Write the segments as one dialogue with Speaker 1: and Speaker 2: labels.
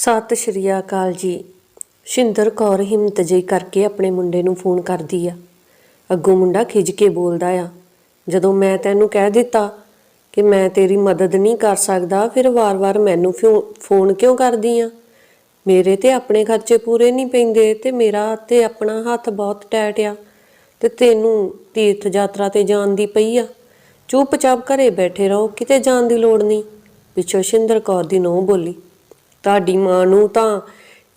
Speaker 1: ਸਤਿ ਸ਼੍ਰੀ ਅਕਾਲ ਜੀ। ਸ਼ਿੰਦਰ ਕੌਰ ਹਿੰਮਤ ਜਿਹੀ ਕਰਕੇ ਆਪਣੇ ਮੁੰਡੇ ਨੂੰ ਫੋਨ ਕਰਦੀ ਆ। ਅੱਗੋਂ ਮੁੰਡਾ ਖਿਜ ਕੇ ਬੋਲਦਾ ਆ, ਜਦੋਂ ਮੈਂ ਤੈਨੂੰ ਕਹਿ ਦਿੱਤਾ ਕਿ ਮੈਂ ਤੇਰੀ ਮਦਦ ਨਹੀਂ ਕਰ ਸਕਦਾ, ਫਿਰ ਵਾਰ-ਵਾਰ ਮੈਨੂੰ ਫਿਉ- ਫੋਨ ਕਿਉਂ ਕਰਦੀ ਆ? ਮੇਰੇ ਤੇ ਆਪਣੇ ਖਰਚੇ ਪੂਰੇ ਨਹੀਂ ਪੈਂਦੇ ਤੇ ਮੇਰਾ ਤੇ ਆਪਣਾ ਹੱਥ ਬਹੁਤ ਟੈਟ ਆ ਤੇ ਤੈਨੂੰ ਤੀਰਥ ਯਾਤਰਾ ਤੇ ਜਾਣ ਦੀ ਪਈ ਆ। ਚੁੱਪਚਾਪ ਘਰੇ ਬੈਠੇ ਰਹੋ, ਕਿਤੇ ਜਾਣ ਦੀ ਲੋੜ ਨਹੀਂ। ਪਿੱਛੋਂ ਸ਼ਿੰਦਰ ਕੌਰ ਦੀ ਨੂੰਹ ਬੋਲੀ ਤੁਹਾਡੀ ਮਾਂ ਨੂੰ ਤਾਂ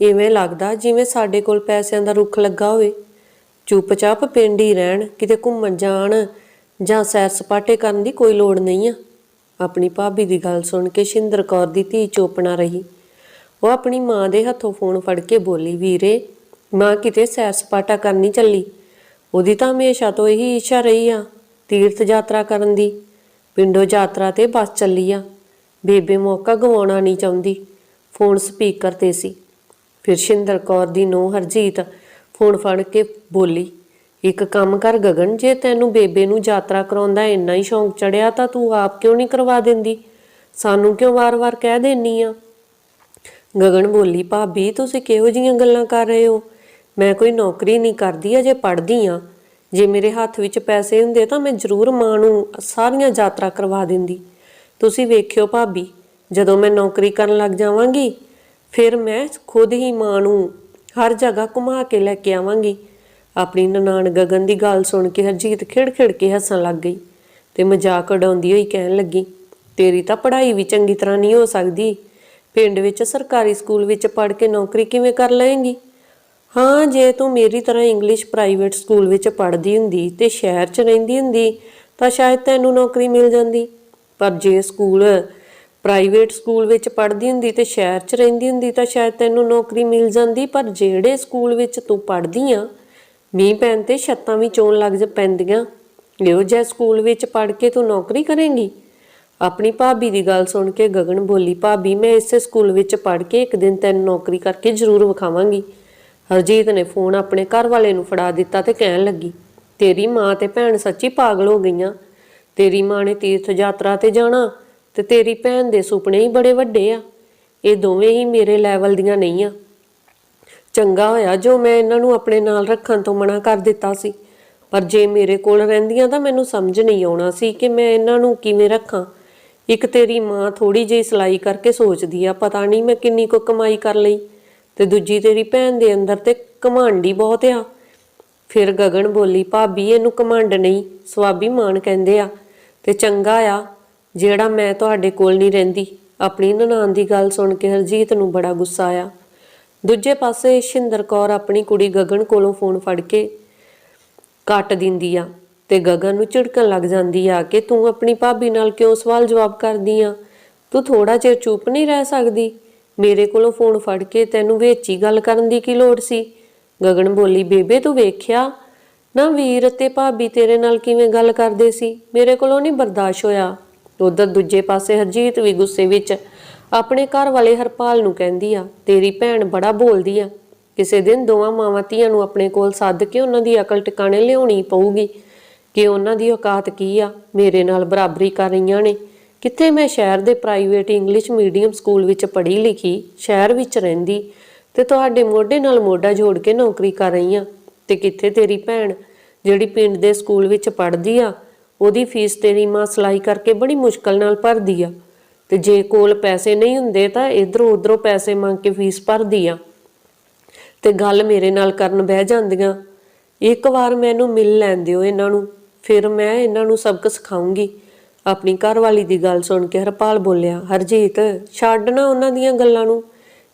Speaker 1: ਇਵੇਂ ਲੱਗਦਾ ਜਿਵੇਂ ਸਾਡੇ ਕੋਲ ਪੈਸਿਆਂ ਦਾ ਰੁੱਖ ਲੱਗਾ ਹੋਵੇ। ਚੁੱਪਚਾਪ ਪਿੰਡ ਹੀ ਰਹਿਣ, ਕਿਤੇ ਘੁੰਮਣ ਜਾਣ ਜਾਂ ਸੈਰ ਸਪਾਟੇ ਕਰਨ ਦੀ ਕੋਈ ਲੋੜ ਨਹੀਂ ਆ। ਆਪਣੀ ਭਾਬੀ ਦੀ ਗੱਲ ਸੁਣ ਕੇ ਸ਼ਿੰਦਰ ਕੌਰ ਦੀ ਧੀ ਚੋਪਣਾ ਰਹੀ। ਉਹ ਆਪਣੀ ਮਾਂ ਦੇ ਹੱਥੋਂ ਫੋਨ ਫੜ ਕੇ ਬੋਲੀ, ਵੀਰੇ, ਮਾਂ ਕਿਤੇ ਸੈਰ ਸਪਾਟਾ ਕਰਨੀ ਚੱਲੀ। ਉਹਦੀ ਤਾਂ ਹਮੇਸ਼ਾ ਤੋਂ ਇਹੀ ਇੱਛਾ ਰਹੀ ਆ ਤੀਰਥ ਯਾਤਰਾ ਕਰਨ ਦੀ। ਪਿੰਡੋਂ ਯਾਤਰਾ ਤੇ ਬੱਸ ਚੱਲੀ ਆ। ਬੇਬੇ ਮੌਕਾ ਗਵਾਉਣਾ ਨਹੀਂ ਚਾਹੁੰਦੀ। ਫੋਨ ਸਪੀਕਰ ਤੇ ਸੀ। ਫਿਰ ਸ਼ਿੰਦਰ ਕੌਰ ਦੀ ਨੂੰਹ ਹਰਜੀਤ ਫੋਨ ਫੜ ਕੇ ਬੋਲੀ, ਇੱਕ ਕੰਮ ਕਰ ਗਗਨ, ਜੇ ਤੈਨੂੰ ਬੇਬੇ ਨੂੰ ਯਾਤਰਾ ਕਰਾਉਂਦਾ ਇੰਨਾ ਹੀ ਸ਼ੌਂਕ ਚੜਿਆ ਤਾਂ ਤੂੰ ਆਪ ਕਿਉਂ ਨਹੀਂ ਕਰਵਾ ਦਿੰਦੀ? ਸਾਨੂੰ ਕਿਉਂ ਵਾਰ-ਵਾਰ ਕਹਿ ਦੇਨੀ ਆ? ਗਗਨ ਬੋਲੀ, ਭਾਬੀ, ਤੁਸੀਂ ਕਿਹੋ ਜੀਆਂ ਗੱਲਾਂ ਕਰ ਰਹੇ ਹੋ? ਮੈਂ ਕੋਈ ਨੌਕਰੀ ਨਹੀਂ ਕਰਦੀ ਅਜੇ ਪੜ੍ਹਦੀ ਆ। ਜੇ ਮੇਰੇ ਹੱਥ ਵਿੱਚ ਪੈਸੇ ਹੁੰਦੇ ਤਾਂ ਮੈਂ ਜ਼ਰੂਰ ਮਾਂ ਨੂੰ ਸਾਰੀਆਂ ਯਾਤਰਾ ਕਰਵਾ ਦਿੰਦੀ। ਤੁਸੀਂ ਵੇਖਿਓ ਭਾਬੀ ਜਦੋਂ ਮੈਂ ਨੌਕਰੀ ਕਰਨ ਲੱਗ ਜਾਵਾਂਗੀ, ਫਿਰ ਮੈਂ ਖੁਦ ਹੀ ਮਾਂ ਨੂੰ ਹਰ ਜਗ੍ਹਾ ਘੁਮਾ ਕੇ ਲੈ ਕੇ ਆਵਾਂਗੀ। ਆਪਣੀ ਨਨਾਣ ਗਗਨ ਦੀ ਗੱਲ ਸੁਣ ਕੇ ਹਰਜੀਤ ਖਿੜ-ਖਿੜ ਕੇ ਹੱਸਣ ਲੱਗ ਗਈ ਤੇ ਮਜ਼ਾਕ ਉਡਾਉਂਦੀ ਹੋਈ ਕਹਿਣ ਲੱਗੀ, ਤੇਰੀ ਤਾਂ ਪੜ੍ਹਾਈ ਵੀ ਚੰਗੀ ਤਰ੍ਹਾਂ ਨਹੀਂ ਹੋ ਸਕਦੀ। ਪਿੰਡ ਵਿੱਚ ਸਰਕਾਰੀ ਸਕੂਲ ਵਿੱਚ ਪੜ੍ਹ ਕੇ ਨੌਕਰੀ ਕਿਵੇਂ ਕਰ ਲਏਂਗੀ? ਹਾਂ, ਜੇ ਤੂੰ ਮੇਰੀ ਤਰ੍ਹਾਂ ਇੰਗਲਿਸ਼ ਪ੍ਰਾਈਵੇਟ ਸਕੂਲ ਵਿੱਚ ਪੜ੍ਹਦੀ ਹੁੰਦੀ ਤੇ ਸ਼ਹਿਰ 'ਚ ਰਹਿੰਦੀ ਹੁੰਦੀ, ਤਾਂ ਸ਼ਾਇਦ ਤੈਨੂੰ ਨੌਕਰੀ ਮਿਲ ਜਾਂਦੀ। ਪਰ ਜੇ ਸਕੂਲ ਪ੍ਰਾਈਵੇਟ ਸਕੂਲ ਵਿੱਚ ਪੜ੍ਹਦੀ ਹੁੰਦੀ ਤੇ ਸ਼ਹਿਰ 'ਚ ਰਹਿੰਦੀ ਹੁੰਦੀ ਤਾਂ ਸ਼ਾਇਦ ਤੈਨੂੰ ਨੌਕਰੀ ਮਿਲ ਜਾਂਦੀ, ਪਰ ਜਿਹੜੇ ਸਕੂਲ ਵਿੱਚ ਤੂੰ ਪੜ੍ਹਦੀ ਆ ਮੀਂਹ ਪੈਣ ਤੇ ਛੱਤਾਂ ਵੀ ਚੋਣ ਲੱਗ ਜ ਪੈਂਦੀਆਂ। ਇਹੋ ਜਿਹਾ ਸਕੂਲ ਵਿੱਚ ਪੜ੍ਹ ਕੇ ਤੂੰ ਨੌਕਰੀ ਕਰੇਂਗੀ? ਆਪਣੀ ਭਾਬੀ ਦੀ ਗੱਲ ਸੁਣ ਕੇ ਗਗਨ ਬੋਲੀ, ਭਾਬੀ, ਮੈਂ ਇਸੇ ਸਕੂਲ ਵਿੱਚ ਪੜ੍ਹ ਕੇ ਇੱਕ ਦਿਨ ਤੈਨੂੰ ਨੌਕਰੀ ਕਰਕੇ ਜ਼ਰੂਰ ਵਿਖਾਵਾਂਗੀ। ਹਰਜੀਤ ਨੇ ਫੋਨ ਆਪਣੇ ਘਰ ਵਾਲੇ ਨੂੰ ਫੜਾ ਦਿੱਤਾ ਤੇ ਕਹਿਣ ਲੱਗੀ, ਤੇਰੀ ਮਾਂ ਤੇ ਭੈਣ ਸੱਚੀ ਪਾਗਲ ਹੋ ਗਈਆਂ। ਤੇਰੀ ਮਾਂ ਨੇ ਤੀਰਥ ਯਾਤਰਾ ਤੇ ਜਾਣਾ ਤੇ ਤੇਰੀ ਭੈਣ ਦੇ ਸੁਪਨੇ ਹੀ ਬੜੇ ਵੱਡੇ ਆ। ਇਹ ਦੋਵੇਂ ਹੀ ਮੇਰੇ ਲੈਵਲ ਦੀਆਂ ਨਹੀਂ ਆ। ਚੰਗਾ ਹੋਇਆ ਜੋ ਮੈਂ ਇਹਨਾਂ ਨੂੰ ਆਪਣੇ ਨਾਲ ਰੱਖਣ ਤੋਂ ਮਨਾ ਕਰ ਦਿੱਤਾ ਸੀ। ਪਰ ਜੇ ਮੇਰੇ ਕੋਲ ਰਹਿੰਦੀਆਂ ਤਾਂ ਮੈਨੂੰ ਸਮਝ ਨਹੀਂ ਆਉਣਾ ਸੀ ਕਿ ਮੈਂ ਇਹਨਾਂ ਨੂੰ ਕਿਵੇਂ ਰੱਖਾਂ। ਇੱਕ ਤੇਰੀ ਮਾਂ ਥੋੜੀ ਜਿਹੀ ਸਲਾਈ ਕਰਕੇ ਸੋਚਦੀ ਆ, ਪਤਾ ਨਹੀਂ ਮੈਂ ਕਿੰਨੀ ਕੁ ਕਮਾਈ ਕਰ ਲਈ। ਤੇ ਦੂਜੀ ਤੇਰੀ ਭੈਣ ਦੇ ਅੰਦਰ ਤੇ ਕਮਾਂਡੀ ਬਹੁਤ ਆ। ਫਿਰ ਗਗਨ ਬੋਲੀ, ਭਾਬੀ, ਇਹਨੂੰ ਕਮਾਂਡ ਨਹੀਂ ਸਵਾਭੀਮਾਨ ਕਹਿੰਦੇ ਆ। ਤੇ ਚੰਗਾ ਆ ਜਿਹੜਾ ਮੈਂ ਤੁਹਾਡੇ ਕੋਲ ਨਹੀਂ ਰਹਿੰਦੀ। ਆਪਣੀ ਨਨਾਣ ਦੀ ਗੱਲ ਸੁਣ ਕੇ ਹਰਜੀਤ ਨੂੰ ਬੜਾ ਗੁੱਸਾ ਆਇਆ। ਦੂਜੇ ਪਾਸੇ ਸ਼ਿੰਦਰ ਕੌਰ ਆਪਣੀ ਕੁੜੀ ਗਗਨ ਕੋਲੋਂ ਫੋਨ ਫੜ ਕੇ ਕੱਟ ਦਿੰਦੀ ਆ ਤੇ ਗਗਨ ਨੂੰ ਝਿੜਕਣ ਲੱਗ ਜਾਂਦੀ ਆ ਕਿ ਤੂੰ ਆਪਣੀ ਭਾਬੀ ਨਾਲ ਕਿਉਂ ਸਵਾਲ ਜਵਾਬ ਕਰਦੀ ਆ? ਤੂੰ ਥੋੜਾ ਚਿਰ ਚੁੱਪ ਨਹੀਂ ਰਹਿ ਸਕਦੀ। ਮੇਰੇ ਕੋਲੋਂ ਫੋਨ ਫੜ ਕੇ ਤੈਨੂੰ ਵੇਚੀ ਗੱਲ ਕਰਨ ਦੀ ਕੀ ਲੋੜ ਸੀ? ਗਗਨ ਬੋਲੀ, ਬੇਬੇ, ਤੂੰ ਵੇਖਿਆ? ਨਾ ਵੀਰ ਤੇ ਭਾਬੀ ਤੇਰੇ ਨਾਲ ਕਿਵੇਂ ਗੱਲ ਕਰਦੇ ਸੀ? ਮੇਰੇ ਕੋਲੋਂ ਨਹੀਂ ਬਰਦਾਸ਼ਤ ਹੋਇਆ। ਉਧਰ ਦੂਜੇ ਪਾਸੇ ਹਰਜੀਤ ਵੀ ਗੁੱਸੇ ਵਿੱਚ ਆਪਣੇ ਘਰ ਵਾਲੇ ਹਰਪਾਲ ਨੂੰ ਕਹਿੰਦੀ ਆ, ਤੇਰੀ ਭੈਣ ਬੜਾ ਬੋਲਦੀ ਆ। ਕਿਸੇ ਦਿਨ ਦੋਵਾਂ ਮਾਵਾਂ ਧੀਆਂ ਨੂੰ ਆਪਣੇ ਕੋਲ ਸੱਦ ਕੇ ਉਹਨਾਂ ਦੀ ਅਕਲ ਟਿਕਾਣੇ ਲਿਆਉਣੀ ਪਊਗੀ। ਕਿ ਉਹਨਾਂ ਦੀ ਔਕਾਤ ਕੀ ਆ? ਮੇਰੇ ਨਾਲ ਬਰਾਬਰੀ ਕਰ ਰਹੀਆਂ ਨੇ। ਕਿੱਥੇ ਮੈਂ ਸ਼ਹਿਰ ਦੇ ਪ੍ਰਾਈਵੇਟ ਇੰਗਲਿਸ਼ ਮੀਡੀਅਮ ਸਕੂਲ ਵਿੱਚ ਪੜ੍ਹੀ ਲਿਖੀ, ਸ਼ਹਿਰ ਵਿੱਚ ਰਹਿੰਦੀ ਤੇ ਤੁਹਾਡੇ ਮੋਢੇ ਨਾਲ ਮੋਢਾ ਜੋੜ ਕੇ ਨੌਕਰੀ ਕਰ ਰਹੀ ਆ ਤੇ ਕਿੱਥੇ ਤੇਰੀ ਭੈਣ, ਜਿਹੜੀ ਪਿੰਡ ਦੇ ਸਕੂਲ ਵਿੱਚ ਪੜ੍ਹਦੀ ਆ ਉਹਦੀ ਫੀਸ ਤੇਰੀ ਮਾਂ ਸਲਾਈ ਕਰਕੇ ਬੜੀ ਮੁਸ਼ਕਲ ਨਾਲ ਭਰਦੀ ਆ। ਤੇ ਜੇ ਕੋਲ ਪੈਸੇ ਨਹੀਂ ਹੁੰਦੇ ਤਾਂ ਇਧਰੋਂ ਉਧਰੋਂ ਪੈਸੇ ਮੰਗ ਕੇ ਫੀਸ ਭਰਦੀ ਆ। ਤੇ ਗੱਲ ਮੇਰੇ ਨਾਲ ਕਰਨ ਬਹਿ ਜਾਂਦੀਆਂ। ਇੱਕ ਵਾਰ ਮੈਨੂੰ ਮਿਲ ਲੈਣ ਦਿਓ ਇਹਨਾਂ ਨੂੰ, ਫਿਰ ਮੈਂ ਇਹਨਾਂ ਨੂੰ ਸਬਕ ਸਿਖਾਉਂਗੀ। ਆਪਣੀ ਘਰਵਾਲੀ ਦੀ ਗੱਲ ਸੁਣ ਕੇ ਹਰਪਾਲ ਬੋਲਿਆ, ਹਰਜੀਤ ਛੱਡਣਾ ਉਹਨਾਂ ਦੀਆਂ ਗੱਲਾਂ ਨੂੰ।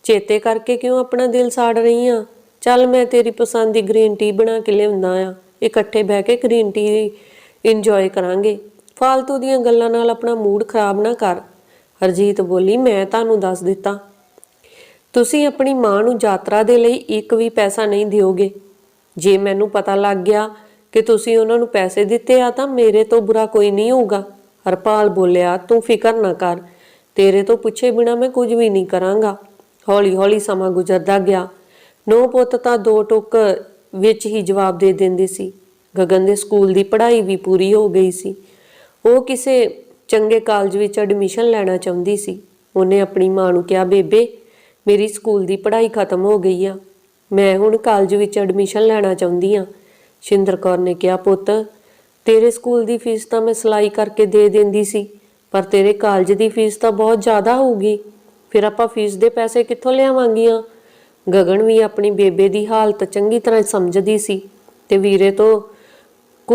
Speaker 1: ਚੇਤੇ ਕਰਕੇ ਕਿਉਂ ਆਪਣਾ ਦਿਲ ਸਾੜ ਰਹੀ ਆ? ਚੱਲ ਮੈਂ ਤੇਰੀ ਪਸੰਦ ਦੀ ਗ੍ਰੀਨ ਟੀ ਬਣਾ ਕੇ ਲਿਆਉਂਦਾ ਆ। ਇਕੱਠੇ ਬਹਿ ਕੇ ਗ੍ਰੀਨ ਟੀ ਇੰਜੋਏ ਕਰਾਂਗੇ। ਫਾਲਤੂ ਦੀਆਂ ਗੱਲਾਂ ਨਾਲ ਆਪਣਾ ਮੂਡ ਖਰਾਬ ਨਾ ਕਰ। ਹਰਜੀਤ ਬੋਲੀ, ਮੈਂ ਤੁਹਾਨੂੰ ਦੱਸ ਦਿੱਤਾ। ਤੁਸੀਂ ਆਪਣੀ ਮਾਂ ਨੂੰ ਯਾਤਰਾ ਦੇ ਲਈ ਇੱਕ ਵੀ ਪੈਸਾ ਨਹੀਂ ਦਿਓਗੇ। ਜੇ ਮੈਨੂੰ ਪਤਾ ਲੱਗ ਗਿਆ ਕਿ ਤੁਸੀਂ ਉਹਨਾਂ ਨੂੰ ਪੈਸੇ ਦਿੱਤੇ ਆ, ਤਾਂ ਮੇਰੇ ਤੋਂ ਬੁਰਾ ਕੋਈ ਨਹੀਂ ਹੋਊਗਾ। ਹਰਪਾਲ ਬੋਲਿਆ, ਤੂੰ ਫਿਕਰ ਨਾ ਕਰ। ਤੇਰੇ ਤੋਂ ਪੁੱਛੇ ਬਿਨਾ ਮੈਂ ਕੁਝ ਵੀ ਨਹੀਂ ਕਰਾਂਗਾ। ਹੌਲੀ ਹੌਲੀ ਸਮਾਂ ਗੁਜ਼ਰਦਾ ਗਿਆ। ਨੋ ਪੁੱਤ ਤਾਂ ਦੋ ਟੁਕ ਵਿੱਚ ਹੀ ਜਵਾਬ ਦੇ ਦਿੰਦੇ ਸੀ। ਗਗਨ ਦੇ ਸਕੂਲ ਦੀ ਪੜ੍ਹਾਈ ਵੀ ਪੂਰੀ ਹੋ ਗਈ ਸੀ। ਉਹ ਕਿਸੇ ਚੰਗੇ ਕਾਲਜ ਵਿੱਚ ਐਡਮਿਸ਼ਨ ਲੈਣਾ ਚਾਹੁੰਦੀ ਸੀ। ਉਹਨੇ ਆਪਣੀ ਮਾਂ ਨੂੰ ਕਿਹਾ, ਬੇਬੇ, ਮੇਰੀ ਸਕੂਲ ਦੀ ਪੜ੍ਹਾਈ ਖਤਮ ਹੋ ਗਈ ਆ। ਮੈਂ ਹੁਣ ਕਾਲਜ ਵਿੱਚ ਐਡਮਿਸ਼ਨ ਲੈਣਾ ਚਾਹੁੰਦੀ ਆ। ਸ਼ਿੰਦਰ ਕੌਰ ਨੇ ਕਿਹਾ, ਪੁੱਤ, ਤੇਰੇ ਸਕੂਲ ਦੀ ਫੀਸ ਤਾਂ ਮੈਂ ਸਿਲਾਈ ਕਰਕੇ ਦੇ ਦਿੰਦੀ ਸੀ, ਪਰ ਤੇਰੇ ਕਾਲਜ ਦੀ ਫੀਸ ਤਾਂ ਬਹੁਤ ਜ਼ਿਆਦਾ ਹੋਊਗੀ। ਫਿਰ ਆਪਾਂ ਫੀਸ ਦੇ ਪੈਸੇ ਕਿੱਥੋਂ ਲਿਆਵਾਂਗੀਆਂ? ਗਗਨ ਵੀ ਆਪਣੀ ਬੇਬੇ ਦੀ ਹਾਲਤ ਚੰਗੀ ਤਰ੍ਹਾਂ ਸਮਝਦੀ ਸੀ ਤੇ ਵੀਰੇ ਤੋਂ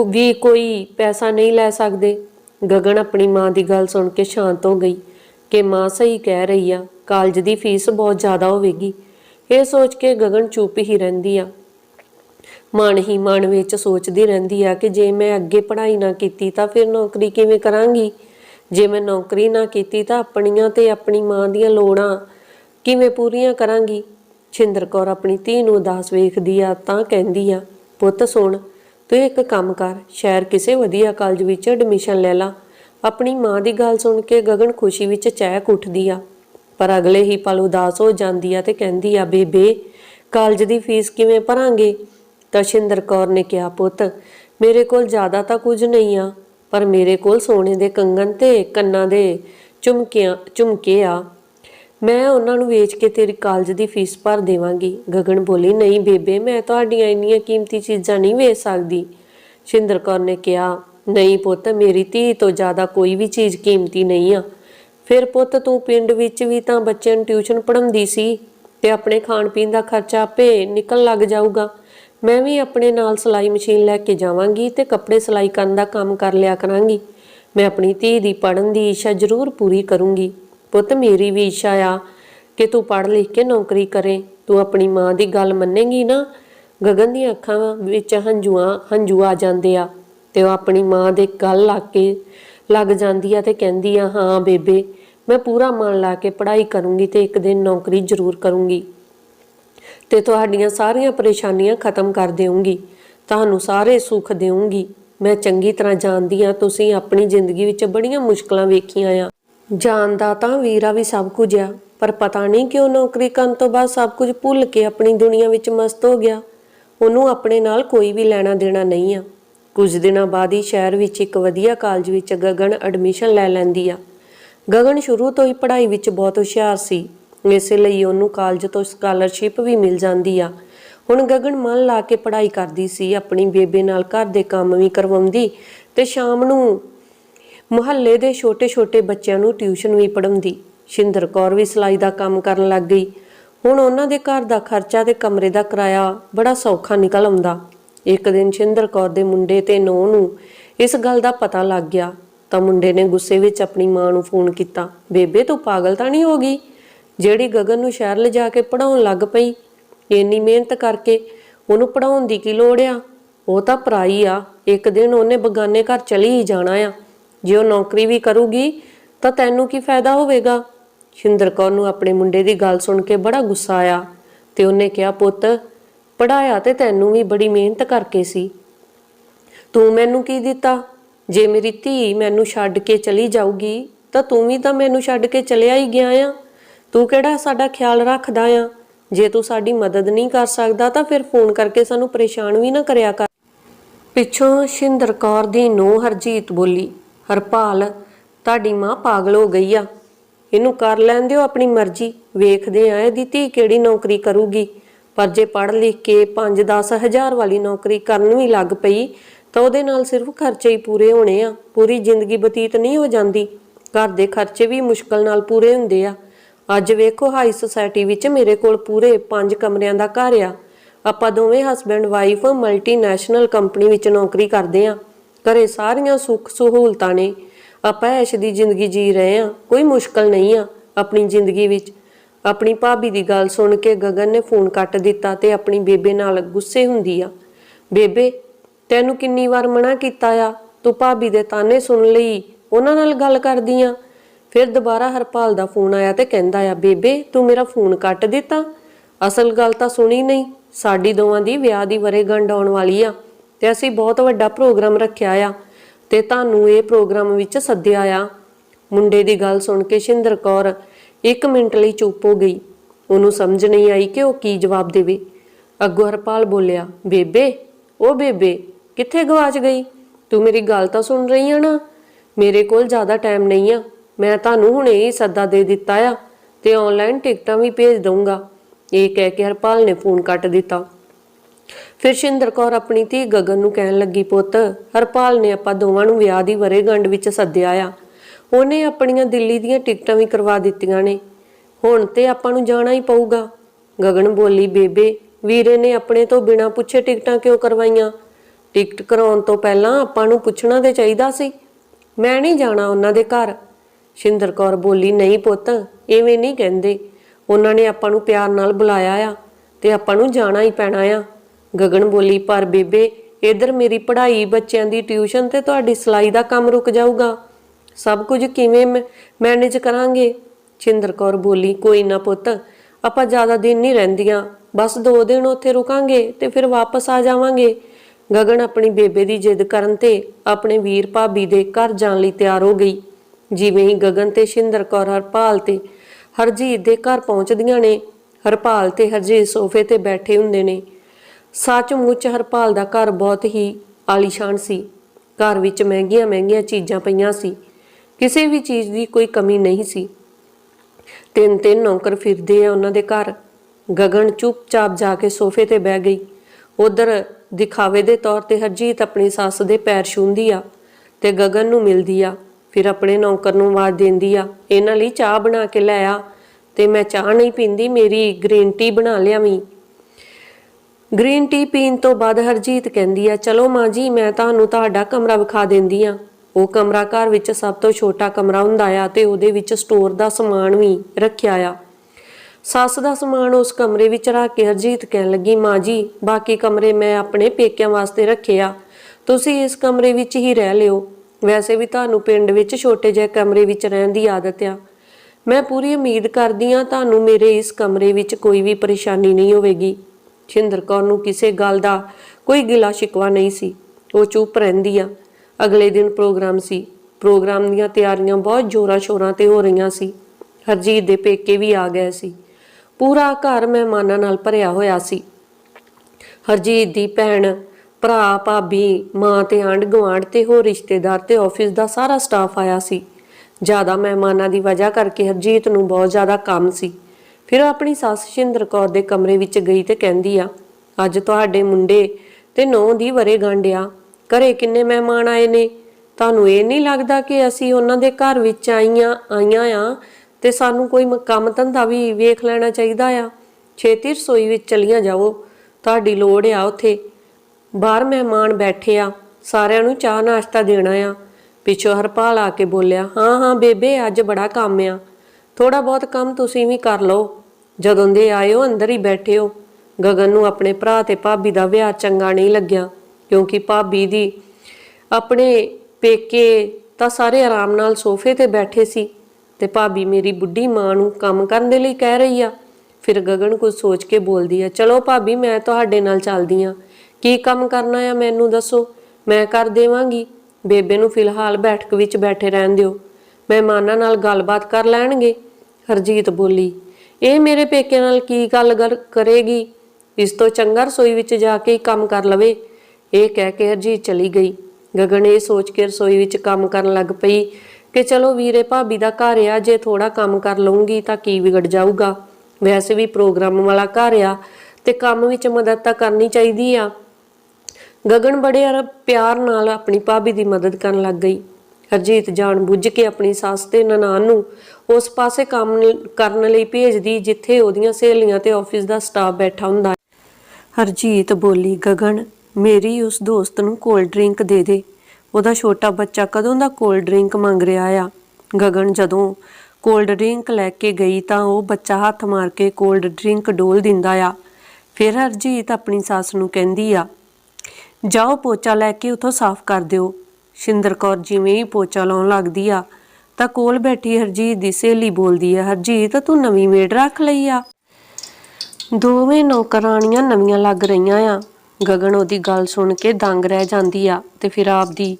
Speaker 1: ਵੀ ਕੋਈ ਪੈਸਾ ਨਹੀਂ ਲੈ ਸਕਦੇ। ਗਗਨ ਆਪਣੀ ਮਾਂ ਦੀ ਗੱਲ ਸੁਣ ਕੇ ਸ਼ਾਂਤ ਹੋ ਗਈ ਕਿ ਮਾਂ ਸਹੀ ਕਹਿ ਰਹੀ ਆ, ਕਾਲਜ ਦੀ ਫੀਸ ਬਹੁਤ ਜ਼ਿਆਦਾ ਹੋਵੇਗੀ। ਇਹ ਸੋਚ ਕੇ ਗਗਨ ਚੁੱਪ ਹੀ ਰਹਿੰਦੀ ਆ। ਮਨ ਹੀ ਮਨ ਵਿੱਚ ਸੋਚਦੀ ਰਹਿੰਦੀ ਆ ਕਿ ਜੇ ਮੈਂ ਅੱਗੇ ਪੜ੍ਹਾਈ ਨਾ ਕੀਤੀ ਤਾਂ ਫਿਰ ਨੌਕਰੀ ਕਿਵੇਂ ਕਰਾਂਗੀ? ਜੇ ਮੈਂ ਨੌਕਰੀ ਨਾ ਕੀਤੀ ਤਾਂ ਆਪਣੀਆਂ ਤੇ ਆਪਣੀ ਮਾਂ ਦੀਆਂ ਲੋੜਾਂ ਕਿਵੇਂ ਪੂਰੀਆਂ ਕਰਾਂਗੀ? ਛਿੰਦਰ ਕੌਰ ਆਪਣੀ ਧੀ ਨੂੰ ਉਦਾਸ ਵੇਖਦੀ ਆ, ਤਾਂ ਕਹਿੰਦੀ ਆ, ਪੁੱਤ ਸੁਣ ਤੂੰ ਇੱਕ ਕੰਮ ਕਰ ਸ਼ਹਿਰ ਕਿਸੇ ਵਧੀਆ ਕਾਲਜ ਵਿੱਚ ਐਡਮਿਸ਼ਨ ਲੈ ਲਾ। ਆਪਣੀ ਮਾਂ ਦੀ ਗੱਲ ਸੁਣ ਕੇ ਗਗਨ ਖੁਸ਼ੀ ਵਿੱਚ ਚਹਿਕ ਉੱਠਦੀ ਆ। ਪਰ ਅਗਲੇ ਹੀ ਪਲ ਉਦਾਸ ਹੋ ਜਾਂਦੀ ਆ ਤੇ ਕਹਿੰਦੀ ਆ, ਬੇਬੇ ਕਾਲਜ ਦੀ ਫੀਸ ਕਿਵੇਂ ਭਰਾਂਗੇ? ਤਸ਼ਿੰਦਰ ਕੌਰ ਨੇ ਕਿਹਾ, ਪੁੱਤ, ਮੇਰੇ ਕੋਲ ਜ਼ਿਆਦਾ ਤਾਂ ਕੁਝ ਨਹੀਂ ਆ, ਪਰ ਮੇਰੇ ਕੋਲ ਸੋਨੇ ਦੇ ਕੰਗਣ ਤੇ ਕੰਨਾਂ ਦੇ ਝੁਮਕਿਆਂ ਝੁਮਕੇ ਆ। ਮੈਂ ਉਹਨਾਂ ਨੂੰ ਵੇਚ ਕੇ ਤੇਰੀ ਕਾਲਜ ਦੀ ਫੀਸ ਭਰ ਦੇਵਾਂਗੀ। ਗਗਨ ਬੋਲੀ, ਨਹੀਂ ਬੇਬੇ, ਮੈਂ ਤੁਹਾਡੀਆਂ ਇੰਨੀਆਂ ਕੀਮਤੀ ਚੀਜ਼ਾਂ ਨਹੀਂ ਵੇਚ ਸਕਦੀ। ਸ਼ਿੰਦਰ ਕੌਰ ਨੇ ਕਿਹਾ, ਨਹੀਂ ਪੁੱਤ, ਮੇਰੀ ਧੀ ਤੋਂ ਜ਼ਿਆਦਾ ਕੋਈ ਵੀ ਚੀਜ਼ ਕੀਮਤੀ ਨਹੀਂ ਆ। ਫਿਰ ਪੁੱਤ, ਤੂੰ ਪਿੰਡ ਵਿੱਚ ਵੀ ਤਾਂ ਬੱਚਿਆਂ ਨੂੰ ਟਿਊਸ਼ਨ ਪੜ੍ਹਾਉਂਦੀ ਸੀ ਤੇ ਆਪਣੇ ਖਾਣ ਪੀਣ ਦਾ ਖਰਚਾ ਆਪੇ ਨਿਕਲ ਲੱਗ ਜਾਊਗਾ। ਮੈਂ ਵੀ ਆਪਣੇ ਨਾਲ ਸਿਲਾਈ ਮਸ਼ੀਨ ਲੈ ਕੇ ਜਾਵਾਂਗੀ ਤੇ ਕੱਪੜੇ ਸਿਲਾਈ ਕਰਨ ਦਾ ਕੰਮ ਕਰ ਲਿਆ ਕਰਾਂਗੀ। ਮੈਂ ਆਪਣੀ ਧੀ ਦੀ ਪੜ੍ਹਨ ਦੀ ਇੱਛਾ ਜ਼ਰੂਰ ਪੂਰੀ ਕਰੂੰਗੀ। ਪੁੱਤ ਮੇਰੀ ਵੀ ਇੱਛਾ ਆ ਕਿ ਤੂੰ ਪੜ੍ਹ ਲਿਖ ਕੇ ਨੌਕਰੀ ਕਰੇ। ਤੂੰ ਆਪਣੀ ਮਾਂ ਦੀ ਗੱਲ ਮੰਨੇਗੀ ਨਾ? ਗਗਨ ਦੀਆਂ ਅੱਖਾਂ ਵਿੱਚ ਹੰਝੂਆਂ, ਹੰਝੂ ਆ ਜਾਂਦੇ ਆ ਤੇ ਉਹ ਆਪਣੀ ਮਾਂ ਦੇ ਗੱਲ ਲਾ ਕੇ ਲੱਗ ਜਾਂਦੀ ਆ ਤੇ ਕਹਿੰਦੀ ਆ, ਹਾਂ ਬੇਬੇ, ਮੈਂ ਪੂਰਾ ਮਨ ਲਾ ਕੇ ਪੜ੍ਹਾਈ ਕਰੂੰਗੀ ਤੇ ਇੱਕ ਦਿਨ ਨੌਕਰੀ ਜ਼ਰੂਰ ਕਰੂੰਗੀ ਤੇ ਤੁਹਾਡੀਆਂ ਸਾਰੀਆਂ ਪਰੇਸ਼ਾਨੀਆਂ ਖਤਮ ਕਰ ਦੇਵਾਂਗੀ ਤੁਹਾਨੂੰ ਸਾਰੇ ਸੁੱਖ ਦੇਵਾਂਗੀ ਮੈਂ ਚੰਗੀ ਤਰ੍ਹਾਂ ਜਾਣਦੀ ਆ, ਤੁਸੀਂ ਆਪਣੀ ਜ਼ਿੰਦਗੀ ਵਿੱਚ ਬੜੀਆਂ ਮੁਸ਼ਕਲਾਂ ਵੇਖੀਆਂ ਆ। ਜਾਣਦਾ ਤਾਂ ਵੀਰਾ ਵੀ ਸਭ ਕੁਝ ਆ, ਪਰ ਪਤਾ ਨਹੀਂ ਕਿਉਂ ਨੌਕਰੀ ਕਰਨ ਤੋਂ ਬਾਅਦ ਸਭ ਕੁਝ ਭੁੱਲ ਕੇ ਆਪਣੀ ਦੁਨੀਆ ਵਿੱਚ ਮਸਤ ਹੋ ਗਿਆ। ਉਹਨੂੰ ਆਪਣੇ ਨਾਲ ਕੋਈ ਵੀ ਲੈਣਾ ਦੇਣਾ ਨਹੀਂ ਆ। ਕੁਝ ਦਿਨਾਂ ਬਾਅਦ ਹੀ ਸ਼ਹਿਰ ਵਿੱਚ ਇੱਕ ਵਧੀਆ ਕਾਲਜ ਵਿੱਚ ਗਗਨ ਐਡਮਿਸ਼ਨ ਲੈ ਲੈਂਦੀ ਆ। ਗਗਨ ਸ਼ੁਰੂ ਤੋਂ ਹੀ ਪੜ੍ਹਾਈ ਵਿੱਚ ਬਹੁਤ ਹੁਸ਼ਿਆਰ ਸੀ। ਇਸੇ ਲਈ ਉਹਨੂੰ ਕਾਲਜ ਤੋਂ ਸਕਾਲਰਸ਼ਿਪ ਵੀ ਮਿਲ ਜਾਂਦੀ ਆ। ਹੁਣ ਗਗਨ ਮਨ ਲਾ ਕੇ ਪੜ੍ਹਾਈ ਕਰਦੀ ਸੀ, ਆਪਣੀ ਬੇਬੇ ਨਾਲ ਘਰ ਦੇ ਕੰਮ ਵੀ ਕਰਵਾਉਂਦੀ ਤੇ ਸ਼ਾਮ ਨੂੰ ਮੁਹੱਲੇ ਦੇ ਛੋਟੇ-ਛੋਟੇ ਬੱਚਿਆਂ ਨੂੰ ਟਿਊਸ਼ਨ ਵੀ ਪੜ੍ਹਾਉਂਦੀ। ਸ਼ਿੰਦਰ ਕੌਰ ਵੀ ਸਿਲਾਈ ਦਾ ਕੰਮ ਕਰਨ ਲੱਗ ਗਈ। ਹੁਣ ਉਹਨਾਂ ਦੇ ਘਰ ਦਾ ਖਰਚਾ ਤੇ ਕਮਰੇ ਦਾ ਕਿਰਾਇਆ ਬੜਾ ਸੌਖਾ ਨਿਕਲ ਆਉਂਦਾ। ਇੱਕ ਦਿਨ ਸ਼ਿੰਦਰ ਕੌਰ ਦੇ ਮੁੰਡੇ ਤੇ ਨੌ ਨੂੰ ਇਸ ਗੱਲ ਦਾ ਪਤਾ ਲੱਗ ਗਿਆ। ਤਾਂ ਮੁੰਡੇ ਨੇ ਗੁੱਸੇ ਵਿੱਚ ਆਪਣੀ ਮਾਂ ਨੂੰ ਫੋਨ ਕੀਤਾ। ਬੇਬੇ, ਤੂੰ ਪਾਗਲ ਤਾਂ ਨਹੀਂ ਹੋ ਗਈ? ਜਿਹੜੀ ਗਗਨ ਨੂੰ ਸ਼ਹਿਰ ਲਿਜਾ ਕੇ ਪੜਾਉਣ ਲੱਗ ਪਈ, ਇੰਨੀ ਮਿਹਨਤ ਕਰਕੇ ਉਹਨੂੰ ਪੜਾਉਣ ਦੀ ਕੀ ਲੋੜ ਆ? ਉਹ ਤਾਂ ਪਰਾਈ ਆ। ਇੱਕ ਦਿਨ ਉਹਨੇ ਬਗਾਨੇ ਘਰ ਚਲੀ ਹੀ ਜਾਣਾ ਆ। ਜੇ ਉਹ ਨੌਕਰੀ ਵੀ ਕਰੂਗੀ, ਤਾਂ ਤੈਨੂੰ ਕੀ ਫਾਇਦਾ ਹੋਵੇਗਾ? ਸ਼ਿੰਦਰ ਕੌਰ ਨੂੰ ਆਪਣੇ ਮੁੰਡੇ ਦੀ ਗੱਲ ਸੁਣ ਕੇ ਬੜਾ ਗੁੱਸਾ ਆਇਆ ਤੇ ਉਹਨੇ ਕਿਹਾ, ਪੁੱਤ ਪੜਾਇਆ ਤੇ ਤੈਨੂੰ ਵੀ ਬੜੀ ਮਿਹਨਤ ਕਰਕੇ ਸੀ। ਤੂੰ ਮੈਨੂੰ ਕੀ ਦਿੱਤਾ? ਜੇ ਮੇਰੀ ਧੀ ਮੈਨੂੰ ਛੱਡ ਕੇ ਚਲੀ ਜਾਊਗੀ, ਤਾਂ ਤੂੰ ਵੀ ਤਾਂ ਮੈਨੂੰ ਛੱਡ ਕੇ ਚਲਿਆ ਹੀ ਗਿਆ ਆ। ਤੂੰ ਕਿਹੜਾ ਸਾਡਾ ਖਿਆਲ ਰੱਖਦਾ ਆ? ਜੇ ਤੂੰ ਸਾਡੀ ਮਦਦ ਨਹੀਂ ਕਰ ਸਕਦਾ, ਤਾਂ ਫਿਰ ਫੋਨ ਕਰਕੇ ਸਾਨੂੰ ਪਰੇਸ਼ਾਨ ਵੀ ਨਾ ਕਰਿਆ ਕਰ। ਪਿੱਛੋਂ ਸ਼ਿੰਦਰ ਕੌਰ ਦੀ ਨੂੰਹ ਹਰਜੀਤ ਬੋਲੀ ਹਰਪਾਲ, ਤੁਹਾਡੀ ਮਾਂ ਪਾਗਲ ਹੋ ਗਈ ਆ। ਇਹਨੂੰ ਕਰ ਲੈਣ ਦਿਓ ਆਪਣੀ ਮਰਜ਼ੀ। ਵੇਖਦੇ ਆ ਇਹਦੀ ਧੀ ਕਿਹੜੀ ਨੌਕਰੀ ਕਰੂਗੀ। ਪਰ ਜੇ ਪੜ੍ਹ ਲਿਖ ਕੇ 5-10 ਹਜ਼ਾਰ ਵਾਲੀ ਨੌਕਰੀ ਕਰਨ ਵੀ ਲੱਗ ਪਈ, ਤਾਂ ਉਹਦੇ ਨਾਲ ਸਿਰਫ ਖਰਚੇ ਹੀ ਪੂਰੇ ਹੋਣੇ ਆ। ਪੂਰੀ ਜ਼ਿੰਦਗੀ ਬਤੀਤ ਨਹੀਂ ਹੋ ਜਾਂਦੀ। ਘਰ ਦੇ ਖਰਚੇ ਵੀ ਮੁਸ਼ਕਲ ਨਾਲ ਪੂਰੇ ਹੁੰਦੇ ਆ। ਅੱਜ ਵੇਖੋ ਹਾਈ ਸੋਸਾਇਟੀ ਵਿੱਚ ਮੇਰੇ ਕੋਲ ਪੂਰੇ 5 ਕਮਰਿਆਂ ਦਾ ਘਰ ਆ। ਆਪਾਂ ਦੋਵੇਂ ਹਸਬੈਂਡ ਵਾਈਫ ਮਲਟੀਨੈਸ਼ਨਲ ਕੰਪਨੀ ਵਿੱਚ ਨੌਕਰੀ ਕਰਦੇ ਆ। ਘਰੇ ਸਾਰੀਆਂ ਸੁੱਖ ਸਹੂਲਤਾਂ ਨੇ। ਆਪਾਂ ਐਸ਼ ਦੀ ਜ਼ਿੰਦਗੀ ਜੀ ਰਹੇ ਆ ਕੋਈ ਮੁਸ਼ਕਲ ਨਹੀਂ ਆ ਆਪਣੀ ਜ਼ਿੰਦਗੀ ਵਿੱਚ। ਆਪਣੀ ਭਾਬੀ ਦੀ ਗੱਲ ਸੁਣ ਕੇ ਗਗਨ ਨੇ ਫੋਨ ਕੱਟ ਦਿੱਤਾ ਤੇ ਆਪਣੀ ਬੇਬੇ ਨਾਲ ਗੁੱਸੇ ਹੁੰਦੀ ਆ। ਬੇਬੇ, ਤੈਨੂੰ ਕਿੰਨੀ ਵਾਰ ਮਨਾ ਕੀਤਾ ਆ? ਤੂੰ ਭਾਬੀ ਦੇ ਤਾਨੇ ਸੁਣ ਲਈ, ਉਹਨਾਂ ਨਾਲ ਗੱਲ ਕਰਦੀ ਆ। ਫਿਰ ਦੁਬਾਰਾ ਹਰਪਾਲ ਦਾ ਫੋਨ ਆਇਆ ਤੇ ਕਹਿੰਦਾ ਆ, ਬੇਬੇ, ਤੂੰ ਮੇਰਾ ਫੋਨ ਕੱਟ ਦਿੱਤਾ? ਅਸਲ ਗੱਲ ਤਾਂ ਸੁਣੀ ਨਹੀਂ। ਸਾਡੀ ਦੋਵਾਂ ਦੀ ਵਿਆਹ ਦੀ ਵਰੇਗੰਢ ਆਉਣ ਵਾਲੀ ਆ। ਤੇ ਅਸੀਂ ਬਹੁਤ ਵੱਡਾ ਪ੍ਰੋਗਰਾਮ ਰੱਖਿਆ ਆ ਤੇ ਤੁਹਾਨੂੰ ਇਹ ਪ੍ਰੋਗਰਾਮ ਵਿੱਚ ਸੱਦਿਆ ਆ। ਮੁੰਡੇ ਦੀ ਗੱਲ ਸੁਣ ਕੇ ਸ਼ਿੰਦਰ ਕੌਰ 1 ਮਿੰਟ ਲਈ ਚੁੱਪ ਹੋ ਗਈ। ਉਹਨੂੰ ਸਮਝ ਨਹੀਂ ਆਈ ਕਿ ਉਹ ਕੀ ਜਵਾਬ ਦੇਵੇ। ਅੱਗੋਂ ਹਰਪਾਲ ਬੋਲਿਆ, ਬੇਬੇ, ਉਹ ਬੇਬੇ ਕਿੱਥੇ ਗਵਾਚ ਗਈ? ਤੂੰ ਮੇਰੀ ਗੱਲ ਤਾਂ ਸੁਣ ਰਹੀ ਆ ਨਾ। ਮੇਰੇ ਕੋਲ ਜ਼ਿਆਦਾ ਟਾਈਮ ਨਹੀਂ ਆ। ਮੈਂ ਤੁਹਾਨੂੰ ਹੁਣੇ ਹੀ ਸੱਦਾ ਦੇ ਦਿੱਤਾ ਆ ਤੇ ਆਨਲਾਈਨ ਟਿਕਟਾਂ ਵੀ ਭੇਜ ਦਊਂਗਾ। ਇਹ ਕਹਿ ਕੇ ਹਰਪਾਲ ਨੇ ਫੋਨ ਕੱਟ ਦਿੱਤਾ। ਫਿਰ ਸ਼ਿੰਦਰ ਕੌਰ ਆਪਣੀ ਧੀ ਗਗਨ ਨੂੰ ਕਹਿਣ ਲੱਗੀ, ਪੁੱਤ, ਹਰਪਾਲ ਨੇ ਆਪਾਂ ਦੋਵਾਂ ਨੂੰ ਵਿਆਹ ਦੀ ਵਰੇਗੰਢ ਵਿੱਚ ਸੱਦਿਆ ਆ। ਉਹਨੇ ਆਪਣੀਆਂ ਦਿੱਲੀ ਦੀਆਂ ਟਿਕਟਾਂ ਵੀ ਕਰਵਾ ਦਿੱਤੀਆਂ ਨੇ। ਹੁਣ ਤੇ ਆਪਾਂ ਨੂੰ ਜਾਣਾ ਹੀ ਪਊਗਾ। ਗਗਨ ਬੋਲੀ, ਬੇਬੇ, ਵੀਰੇ ਨੇ ਆਪਣੇ ਤੋਂ ਬਿਨਾਂ ਪੁੱਛੇ ਟਿਕਟਾਂ ਕਿਉਂ ਕਰਵਾਈਆਂ? ਟਿਕਟ ਕਰਾਉਣ ਤੋਂ ਪਹਿਲਾਂ ਆਪਾਂ ਨੂੰ ਪੁੱਛਣਾ ਤੇ ਚਾਹੀਦਾ ਸੀ। ਮੈਂ ਨਹੀਂ ਜਾਣਾ ਉਹਨਾਂ ਦੇ ਘਰ। ਸ਼ਿੰਦਰ ਕੌਰ ਬੋਲੀ, ਨਹੀਂ ਪੁੱਤ ਐਵੇਂ ਨਹੀਂ ਕਹਿੰਦੇ। ਉਹਨਾਂ ਨੇ ਆਪਾਂ ਨੂੰ ਪਿਆਰ ਨਾਲ ਬੁਲਾਇਆ ਆ ਤੇ ਆਪਾਂ ਨੂੰ ਜਾਣਾ ਹੀ ਪੈਣਾ ਆ। ਗਗਨ ਬੋਲੀ, ਪਰ ਬੇਬੇ, ਇਧਰ ਮੇਰੀ ਪੜ੍ਹਾਈ ਬੱਚਿਆਂ ਦੀ ਟਿਊਸ਼ਨ ਤੇ ਤੁਹਾਡੀ ਸਿਲਾਈ ਦਾ ਕੰਮ ਰੁਕ ਜਾਊਗਾ। ਸਭ ਕੁਝ ਕਿਵੇਂ ਮੈਨੇਜ ਕਰਾਂਗੇ? ਚਿੰਦਰ ਕੌਰ ਬੋਲੀ, ਕੋਈ ਨਾ ਪੁੱਤ, ਆਪਾਂ ਜ਼ਿਆਦਾ ਦਿਨ ਨਹੀਂ ਰਹਿੰਦੀਆਂ। ਬਸ 2 ਦਿਨ ਉੱਥੇ ਰੁਕਾਂਗੇ ਤੇ ਫਿਰ ਵਾਪਸ ਆ ਜਾਵਾਂਗੇ। ਗਗਨ ਆਪਣੀ ਬੇਬੇ ਦੀ ਜਿੱਦ ਕਰਨ ਤੇ ਆਪਣੇ ਵੀਰ ਭਾਬੀ ਦੇ ਘਰ ਜਾਣ ਲਈ ਤਿਆਰ ਹੋ ਗਈ। ਜਿਵੇਂ ਹੀ ਗਗਨ ਤੇ ਸ਼ਿੰਦਰ ਕੌਰ, ਹਰਪਾਲ ਤੇ ਹਰਜੀਤ ਦੇ ਘਰ ਪਹੁੰਚਦੀਆਂ ਨੇ, ਹਰਪਾਲ ਤੇ ਹਰਜੀਤ ਸੋਫੇ ਤੇ ਬੈਠੇ ਹੁੰਦੇ ਨੇ। ਸੱਚਮੁੱਚ ਹਰਪਾਲ ਦਾ ਘਰ ਬਹੁਤ ਹੀ ਆਲੀਸ਼ਾਨ ਸੀ। ਘਰ ਵਿੱਚ ਮਹਿੰਗੀਆਂ ਮਹਿੰਗੀਆਂ ਚੀਜ਼ਾਂ ਪਈਆਂ ਸੀ। ਕਿਸੇ ਵੀ ਚੀਜ਼ ਦੀ ਕੋਈ ਕਮੀ ਨਹੀਂ ਸੀ। ਤਿੰਨ ਤਿੰਨ ਨੌਕਰ ਫਿਰਦੇ ਆ ਉਹਨਾਂ ਦੇ ਘਰ। ਗਗਨ ਚੁੱਪਚਾਪ ਜਾ ਕੇ ਸੋਫੇ ਤੇ ਬਹਿ ਗਈ। ਉਧਰ ਦਿਖਾਵੇ ਦੇ ਤੌਰ ਤੇ ਹਰਜੀਤ ਆਪਣੀ ਸੱਸ ਦੇ ਪੈਰ ਛੂੰਹਦੀ ਆ ਤੇ ਗਗਨ ਨੂੰ ਮਿਲਦੀ ਆ। ਫਿਰ ਆਪਣੇ ਨੌਕਰ ਨੂੰ ਆਵਾਜ਼ ਦਿੰਦੀ ਆ, ਇਹਨਾਂ ਲਈ ਚਾਹ ਬਣਾ ਕੇ ਲੈ ਆ ਤੇ ਮੈਂ ਚਾਹ ਨਹੀਂ ਪੀਂਦੀ, ਮੇਰੀ ਗ੍ਰੀਨ ਟੀ ਬਣਾ ਲਿਆਵੀਂ। ਗ੍ਰੀਨ ਟੀ ਪੀਣ ਤੋਂ ਬਾਅਦ ਹਰਜੀਤ ਕਹਿੰਦੀ ਆ, ਚਲੋ ਮਾਂ ਜੀ, ਮੈਂ ਤੁਹਾਨੂੰ ਤੁਹਾਡਾ ਕਮਰਾ ਵਿਖਾ ਦਿੰਦੀ ਆ। ਉਹ ਕਮਰਾ ਘਰ ਵਿੱਚ ਸਭ ਤੋਂ ਛੋਟਾ ਕਮਰਾ ਹੁੰਦਾ ਆ ਤੇ ਉਹਦੇ ਵਿੱਚ ਸਟੋਰ ਦਾ ਸਮਾਨ ਵੀ ਰੱਖਿਆ ਆ। ਸੱਸ ਦਾ ਸਮਾਨ ਉਸ ਕਮਰੇ ਵਿੱਚ ਰੱਖ ਕੇ ਹਰਜੀਤ ਕਹਿਣ ਲੱਗੀ, ਮਾਂ ਜੀ, ਬਾਕੀ ਕਮਰੇ ਮੈਂ ਆਪਣੇ ਪੇਕਿਆਂ ਵਾਸਤੇ ਰੱਖੇ ਆ। ਤੁਸੀਂ ਇਸ ਕਮਰੇ ਵਿੱਚ ਹੀ ਰਹਿ ਲਿਓ। ਵੈਸੇ ਵੀ ਤੁਹਾਨੂੰ ਪਿੰਡ ਵਿੱਚ ਛੋਟੇ ਜਿਹੇ ਕਮਰੇ ਵਿੱਚ ਰਹਿਣ ਦੀ ਆਦਤ ਆ। ਮੈਂ ਪੂਰੀ ਉਮੀਦ ਕਰਦੀ ਆ, ਤੁਹਾਨੂੰ ਮੇਰੇ ਇਸ ਕਮਰੇ ਵਿੱਚ ਕੋਈ ਵੀ ਪਰੇਸ਼ਾਨੀ ਨਹੀਂ ਹੋਵੇਗੀ। ਛਿੰਦਰ ਕੌਰ ਨੂੰ ਕਿਸੇ ਗੱਲ ਦਾ ਕੋਈ ਗਿਲਾ ਸ਼ਿਕਵਾ ਨਹੀਂ ਸੀ। ਉਹ ਚੁੱਪ ਰਹਿੰਦੀ ਆ। ਅਗਲੇ ਦਿਨ ਪ੍ਰੋਗਰਾਮ ਸੀ। ਪ੍ਰੋਗਰਾਮ ਦੀਆਂ ਤਿਆਰੀਆਂ ਬਹੁਤ ਜ਼ੋਰਾਂ ਸ਼ੋਰਾਂ ਤੇ ਹੋ ਰਹੀਆਂ ਸੀ। ਹਰਜੀਤ ਦੇ ਪੇਕੇ ਵੀ ਆ ਗਏ ਸੀ। ਪੂਰਾ ਘਰ ਮਹਿਮਾਨਾਂ ਨਾਲ ਭਰਿਆ ਹੋਇਆ ਸੀ। ਹਰਜੀਤ ਦੀ ਭੈਣ, ਭਰਾ, ਭਾਬੀ, ਮਾਂ ਤੇ ਆਂਢ ਗੁਆਂਢ ਤੇ ਹੋਰ ਰਿਸ਼ਤੇਦਾਰ ਤੇ ਆਫਿਸ ਦਾ ਸਾਰਾ ਸਟਾਫ ਆਇਆ ਸੀ। ਜ਼ਿਆਦਾ ਮਹਿਮਾਨਾਂ ਦੀ ਵਜ੍ਹਾ ਕਰਕੇ ਹਰਜੀਤ ਨੂੰ ਬਹੁਤ ਜ਼ਿਆਦਾ ਕੰਮ ਸੀ। ਫਿਰ ਉਹ ਆਪਣੀ ਸੱਸ ਸ਼ਿੰਦਰ ਕੌਰ ਦੇ ਕਮਰੇ ਵਿੱਚ ਗਈ ਤੇ ਕਹਿੰਦੀ ਆ, ਅੱਜ ਤੁਹਾਡੇ ਮੁੰਡੇ ਤੇ ਨੌ ਦੀ ਵਰੇ ਗਾਂਡਿਆ ਘਰੇ ਕਿੰਨੇ ਮਹਿਮਾਨ ਆਏ ਨੇ? ਤੁਹਾਨੂੰ ਇਹ ਨਹੀਂ ਲੱਗਦਾ ਕਿ ਅਸੀਂ ਉਹਨਾਂ ਦੇ ਘਰ ਵਿੱਚ ਆਈਆਂ ਆਈਆਂ ਆ ਤੇ ਸਾਨੂੰ ਕੋਈ ਕੰਮ ਧੰਦਾ ਵੀ ਵੇਖ ਲੈਣਾ ਚਾਹੀਦਾ ਆ? ਛੇਤੀ ਰਸੋਈ ਵਿੱਚ ਚਲੀਆਂ ਜਾਓ ਤੁਹਾਡੀ ਲੋੜ ਆ ਉੱਥੇ। ਬਾਹਰ ਮਹਿਮਾਨ ਬੈਠੇ ਆ। ਸਾਰਿਆਂ ਨੂੰ ਚਾਹ ਨਾਸ਼ਤਾ ਦੇਣਾ ਆ। ਪਿੱਛੋਂ ਹਰਪਾਲ ਆ ਕੇ ਬੋਲਿਆ, ਹਾਂ ਹਾਂ, ਬੇਬੇ, ਅੱਜ ਬੜਾ ਕੰਮ ਆ। ਥੋੜਾ ਬਹੁਤ ਕੰਮ ਤੁਸੀਂ ਵੀ ਕਰ ਲਓ। ਜਦੋਂ ਦੇ ਆਏ ਹੋ ਅੰਦਰ ਹੀ ਬੈਠੇ ਹੋ ਗਗਨ ਨੂੰ ਆਪਣੇ ਭਰਾ ਤੇ ਭਾਬੀ ਦਾ ਵਿਆਹ ਚੰਗਾ ਨਹੀਂ ਲੱਗਿਆ, ਕਿਉਂਕਿ ਭਾਬੀ ਦੀ ਆਪਣੇ ਪੇਕੇ ਤਾਂ ਸਾਰੇ ਆਰਾਮ ਨਾਲ ਸੋਫੇ ਤੇ ਬੈਠੇ ਸੀ ਤੇ ਭਾਬੀ ਮੇਰੀ ਬੁੱਢੀ ਮਾਂ ਨੂੰ ਕੰਮ ਕਰਨ ਦੇ ਲਈ ਕਹਿ ਰਹੀ ਆ। ਫਿਰ ਗਗਨ ਕੁਝ ਸੋਚ ਕੇ ਬੋਲਦੀ ਆ, ਚਲੋ ਭਾਬੀ, ਮੈਂ ਤੁਹਾਡੇ ਨਾਲ ਚੱਲਦੀ ਆ। ਕੀ ਕੰਮ ਕਰਨਾ ਆ ਮੈਨੂੰ ਦੱਸੋ? ਮੈਂ ਕਰ ਦੇਵਾਂਗੀ। ਬੇਬੇ ਨੂੰ ਫਿਲਹਾਲ ਬੈਠਕ ਵਿੱਚ ਬੈਠੇ ਰਹਿਣ ਦਿਓ। ਮਹਿਮਾਨਾਂ ਨਾਲ ਗੱਲਬਾਤ ਕਰ ਲੈਣਗੇ। ਹਰਜੀਤ ਬੋਲੀ, ਇਹ ਮੇਰੇ ਪੇਕੇ ਨਾਲ ਕੀ ਗੱਲ ਕਰ- ਕਰੇਗੀ? ਇਸ ਤੋਂ ਚੰਗਾ ਰਸੋਈ ਵਿੱਚ ਜਾ ਕੇ ਹੀ ਕੰਮ ਕਰ ਲਵੇ। ਇਹ ਕਹਿ ਕੇ ਹਰਜੀਤ ਚਲੀ ਗਈ। ਗਗਨ ਇਹ ਸੋਚ ਕੇ ਰਸੋਈ ਵਿੱਚ ਕੰਮ ਕਰਨ ਲੱਗ ਪਈ ਕਿ ਚਲੋ ਵੀਰੇ ਭਾਬੀ ਦਾ ਘਰ ਆ, ਜੇ ਥੋੜਾ ਕੰਮ ਕਰ ਲਵਾਂਗੀ ਤਾਂ ਕੀ ਵਿਗੜ ਜਾਊਗਾ। ਵੈਸੇ ਵੀ ਪ੍ਰੋਗਰਾਮ ਵਾਲਾ ਘਰ ਆ ਤੇ ਕੰਮ ਵਿੱਚ ਮਦਦ ਤਾਂ ਕਰਨੀ ਚਾਹੀਦੀ ਆ। ਗਗਨ ਬੜੇ ਪਿਆਰ ਨਾਲ ਆਪਣੀ ਭਾਬੀ ਦੀ ਮਦਦ ਕਰਨ ਲੱਗ ਗਈ। ਹਰਜੀਤ ਜਾਣ ਬੁੱਝ ਕੇ ਆਪਣੀ ਸੱਸ ਤੇ ਨਨਾਣ ਨੂੰ ਉਸ ਪਾਸੇ ਕੰਮ ਕਰਨ ਲਈ ਭੇਜਦੀ, ਜਿੱਥੇ ਉਹਦੀਆਂ ਸਹੇਲੀਆਂ ਤੇ ਆਫਿਸ ਦਾ ਸਟਾਫ ਬੈਠਾ ਹੁੰਦਾ। ਹਰਜੀਤ ਬੋਲੀ, ਗਗਨ, ਮੇਰੀ ਉਸ ਦੋਸਤ ਨੂੰ ਕੋਲਡ ਡਰਿੰਕ ਦੇ ਦੇ। ਉਹਦਾ ਛੋਟਾ ਬੱਚਾ ਕਦੋਂ ਦਾ ਕੋਲਡ ਡਰਿੰਕ ਮੰਗ ਰਿਹਾ ਆ? ਗਗਨ ਜਦੋਂ ਕੋਲਡ ਡਰਿੰਕ ਲੈ ਕੇ ਗਈ ਤਾਂ ਉਹ ਬੱਚਾ ਹੱਥ ਮਾਰ ਕੇ ਕੋਲਡ ਡਰਿੰਕ ਡੋਲ ਦਿੰਦਾ ਆ। ਫਿਰ ਹਰਜੀਤ ਆਪਣੀ ਸੱਸ ਨੂੰ ਕਹਿੰਦੀ ਆ, ਜਾਓ ਪੋਚਾ ਲੈ ਕੇ ਉਥੋਂ ਸਾਫ਼ ਕਰ ਦਿਓ। ਸ਼ਿੰਦਰ ਕੌਰ ਜਿਵੇਂ ਹੀ ਪੋਚਾ ਲਾਉਣ ਲੱਗਦੀ ਆ, ਤਾਂ ਕੋਲ ਬੈਠੀ ਹਰਜੀਤ ਦੀ ਸਹੇਲੀ ਬੋਲਦੀ ਆ, ਹਰਜੀਤ, ਤੂੰ ਨਵੀਂ ਮੇਡ ਰੱਖ ਲਈ ਆ? ਦੋਵੇਂ ਨੌਕਰਾਣੀਆਂ ਨਵੀਆਂ ਲੱਗ ਰਹੀਆਂ ਆ। ਗਗਨ ਉਹਦੀ ਗੱਲ ਸੁਣ ਕੇ ਦੰਗ ਰਹਿ ਜਾਂਦੀ ਆ ਤੇ ਫਿਰ ਆਪਦੀ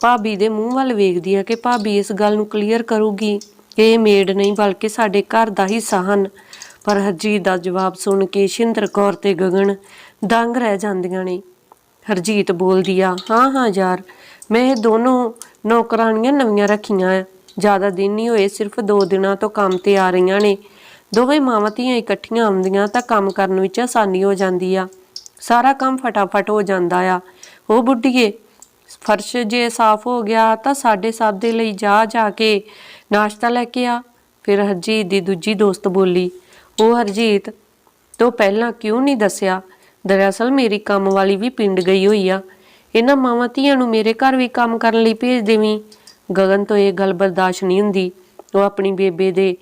Speaker 1: ਭਾਬੀ ਦੇ ਮੂੰਹ ਵੱਲ ਵੇਖਦੀ ਆ ਕਿ ਭਾਬੀ ਇਸ ਗੱਲ ਨੂੰ ਕਲੀਅਰ ਕਰੂਗੀ ਕਿ ਇਹ ਮੇਡ ਨਹੀਂ, ਬਲਕਿ ਸਾਡੇ ਘਰ ਦਾ ਹਿੱਸਾ ਹਨ। ਪਰ ਹਰਜੀਤ ਦਾ ਜਵਾਬ ਸੁਣ ਕੇ ਸ਼ਿੰਦਰ ਕੌਰ ਤੇ ਗਗਨ ਦੰਗ ਰਹਿ ਜਾਂਦੀਆਂ ਨੇ। ਹਰਜੀਤ ਬੋਲਦੀ ਆ, ਹਾਂ ਹਾਂ ਯਾਰ ਮੈਂ ਇਹ ਦੋਨੋਂ ਨੌਕਰਾਣੀਆਂ ਨਵੀਆਂ ਰੱਖੀਆਂ ਆ। ਜ਼ਿਆਦਾ ਦਿਨ ਨਹੀਂ ਹੋਏ, ਸਿਰਫ 2 ਦਿਨਾਂ ਤੋਂ ਕੰਮ ਤੇ ਆ ਰਹੀਆਂ ਨੇ। ਦੋਵੇਂ ਮਾਵਾਂ ਧੀਆਂ ਇਕੱਠੀਆਂ ਆਉਂਦੀਆਂ ਤਾਂ ਕੰਮ ਕਰਨ ਵਿੱਚ ਆਸਾਨੀ ਹੋ ਜਾਂਦੀ ਆ। ਸਾਰਾ ਕੰਮ ਫਟਾਫਟ ਹੋ ਜਾਂਦਾ ਆ। ਉਹ ਬੁੱਢੀਏ, ਫਰਸ਼ ਜੇ ਸਾਫ਼ ਹੋ ਗਿਆ ਤਾਂ ਸਾਡੇ ਸਭ ਦੇ ਲਈ ਜਾ ਜਾ ਕੇ ਨਾਸ਼ਤਾ ਲੈ ਕੇ ਆ। ਫਿਰ ਹਰਜੀਤ ਦੀ ਦੂਜੀ ਦੋਸਤ ਬੋਲੀ, ਉਹ ਹਰਜੀਤ, ਤੋਂ ਪਹਿਲਾਂ ਕਿਉਂ ਨਹੀਂ ਦੱਸਿਆ? ਦਰਅਸਲ ਮੇਰੀ ਕੰਮ ਵਾਲੀ ਵੀ ਪਿੰਡ ਗਈ ਹੋਈ ਆ। ਇਹਨਾਂ ਮਾਵਾਂ ਧੀਆਂ ਨੂੰ ਮੇਰੇ ਘਰ ਵੀ ਕੰਮ ਕਰਨ ਲਈ ਭੇਜ ਦੇਵੀਂ। ਗਗਨ ਤੋਂ ਇਹ ਗੱਲ ਬਰਦਾਸ਼ਤ ਨਹੀਂ ਹੁੰਦੀ। ਉਹ ਆਪਣੀ ਬੇਬੇ ਦੇ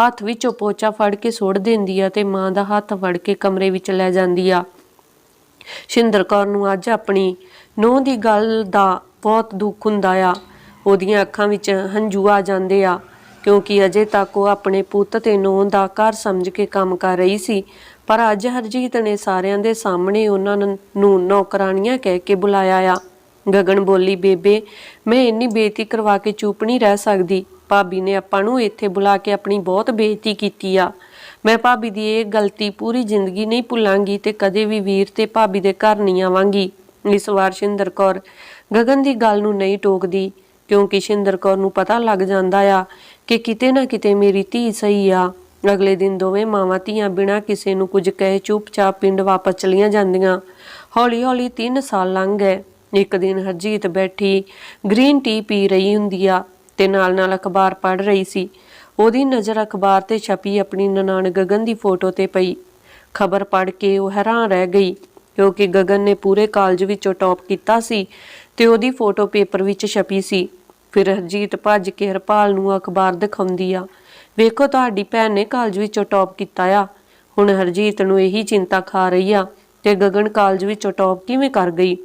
Speaker 1: ਹੱਥ ਵਿੱਚੋਂ ਪੋਚਾ ਫੜ ਕੇ ਸੁੱਟ ਦਿੰਦੀ ਆ ਤੇ ਮਾਂ ਦਾ ਹੱਥ ਫੜ ਕੇ ਕਮਰੇ ਵਿੱਚ ਲੈ ਜਾਂਦੀ ਆ। ਸ਼ਿੰਦਰ ਕੌਰ ਨੂੰ ਅੱਜ ਆਪਣੀ ਨੂੰਹ ਦੀ ਗੱਲ ਦਾ ਬਹੁਤ ਦੁੱਖ ਹੁੰਦਾ ਆ। ਉਹਦੀਆਂ ਅੱਖਾਂ ਵਿੱਚ ਹੰਝੂ ਆ ਜਾਂਦੇ ਆ, ਕਿਉਂਕਿ ਅਜੇ ਤੱਕ ਉਹ ਆਪਣੇ ਪੁੱਤ ਤੇ ਨੂੰਹ ਦਾ ਘਰ ਸਮਝ ਕੇ ਕੰਮ ਕਰ ਰਹੀ ਸੀ। ਪਰ ਅੱਜ ਹਰਜੀਤ ਨੇ ਸਾਰਿਆਂ ਦੇ ਸਾਹਮਣੇ ਉਹਨਾਂ ਨੂੰ ਨੂੰ ਨੌਕਰਾਨੀਆਂ ਕਹਿ ਕੇ ਬੁਲਾਇਆ ਆ। ਗਗਨ ਬੋਲੀ, ਬੇਬੇ, ਮੈਂ ਇੰਨੀ ਬੇਇੱਜ਼ਤੀ ਕਰਵਾ ਕੇ ਚੁੱਪ ਨਹੀਂ ਰਹਿ ਸਕਦੀ। ਭਾਬੀ ਨੇ ਆਪਾਂ ਨੂੰ ਇੱਥੇ ਬੁਲਾ ਕੇ ਆਪਣੀ ਬਹੁਤ ਬੇਇੱਜ਼ਤੀ ਕੀਤੀ ਆ। ਮੈਂ ਭਾਬੀ ਦੀ ਇਹ ਗਲਤੀ ਪੂਰੀ ਜ਼ਿੰਦਗੀ ਨਹੀਂ ਭੁੱਲਾਂਗੀ ਤੇ ਕਦੇ ਵੀ ਵੀਰ ਤੇ ਭਾਬੀ ਦੇ ਘਰ ਨਹੀਂ ਆਵਾਂਗੀ। ਇਸ ਵਾਰ ਸ਼ਿੰਦਰ ਕੌਰ ਗਗਨ ਦੀ ਗੱਲ ਨੂੰ ਨਹੀਂ ਟੋਕਦੀ, ਕਿਉਂਕਿ ਸ਼ਿੰਦਰ ਕੌਰ ਨੂੰ ਪਤਾ ਲੱਗ ਜਾਂਦਾ ਆ ਕਿ ਕਿਤੇ ਨਾ ਕਿਤੇ ਮੇਰੀ ਧੀ ਸਹੀ ਆ। ਅਗਲੇ ਦਿਨ ਦੋਵੇਂ ਮਾਵਾਂ ਧੀਆਂ ਬਿਨਾਂ ਕਿਸੇ ਨੂੰ ਕੁਝ ਕਹੇ ਚੁੱਪਚਾਪ ਪਿੰਡ ਵਾਪਸ ਚਲੀਆਂ ਜਾਂਦੀਆਂ। ਹੌਲੀ ਹੌਲੀ 3 ਸਾਲ ਲੰਘ ਗਏ। ਇੱਕ ਦਿਨ ਹਰਜੀਤ ਬੈਠੀ ਗ੍ਰੀਨ ਟੀ ਪੀ ਰਹੀ ਹੁੰਦੀ ਆ ਤੇ ਨਾਲ ਨਾਲ ਅਖਬਾਰ ਪੜ੍ਹ ਰਹੀ ਸੀ। ਉਹਦੀ ਨਜ਼ਰ ਅਖਬਾਰ ਤੇ ਛਪੀ ਆਪਣੀ ਨਨਾਣ ਗਗਨ ਦੀ ਫੋਟੋ ਤੇ ਪਈ। ਖਬਰ ਪੜ੍ਹ ਕੇ ਉਹ ਹੈਰਾਨ ਰਹਿ ਗਈ, ਕਿਉਂਕਿ ਗਗਨ ਨੇ ਪੂਰੇ ਕਾਲਜ ਵਿੱਚੋਂ ਟੌਪ ਕੀਤਾ ਸੀ ਤੇ ਉਹਦੀ ਫੋਟੋ ਪੇਪਰ ਵਿੱਚ ਛਪੀ ਸੀ। ਫਿਰ ਹਰਜੀਤ ਭੱਜ ਕੇ ਹਰਪਾਲ ਨੂੰ ਅਖਬਾਰ ਦਿਖਾਉਂਦੀ ਆ। ਵੇਖੋ ਤੁਹਾਡੀ ਭੈਣ ਨੇ ਕਾਲਜ ਵਿੱਚੋਂ ਟੌਪ ਕੀਤਾ ਆ। ਹੁਣ ਹਰਜੀਤ ਨੂੰ ਇਹੀ ਚਿੰਤਾ ਖਾ ਰਹੀ ਆ ਕਿ ਗਗਨ ਕਾਲਜ ਵਿੱਚੋਂ ਟੌਪ ਕਿਵੇਂ ਕਰ ਗਈ।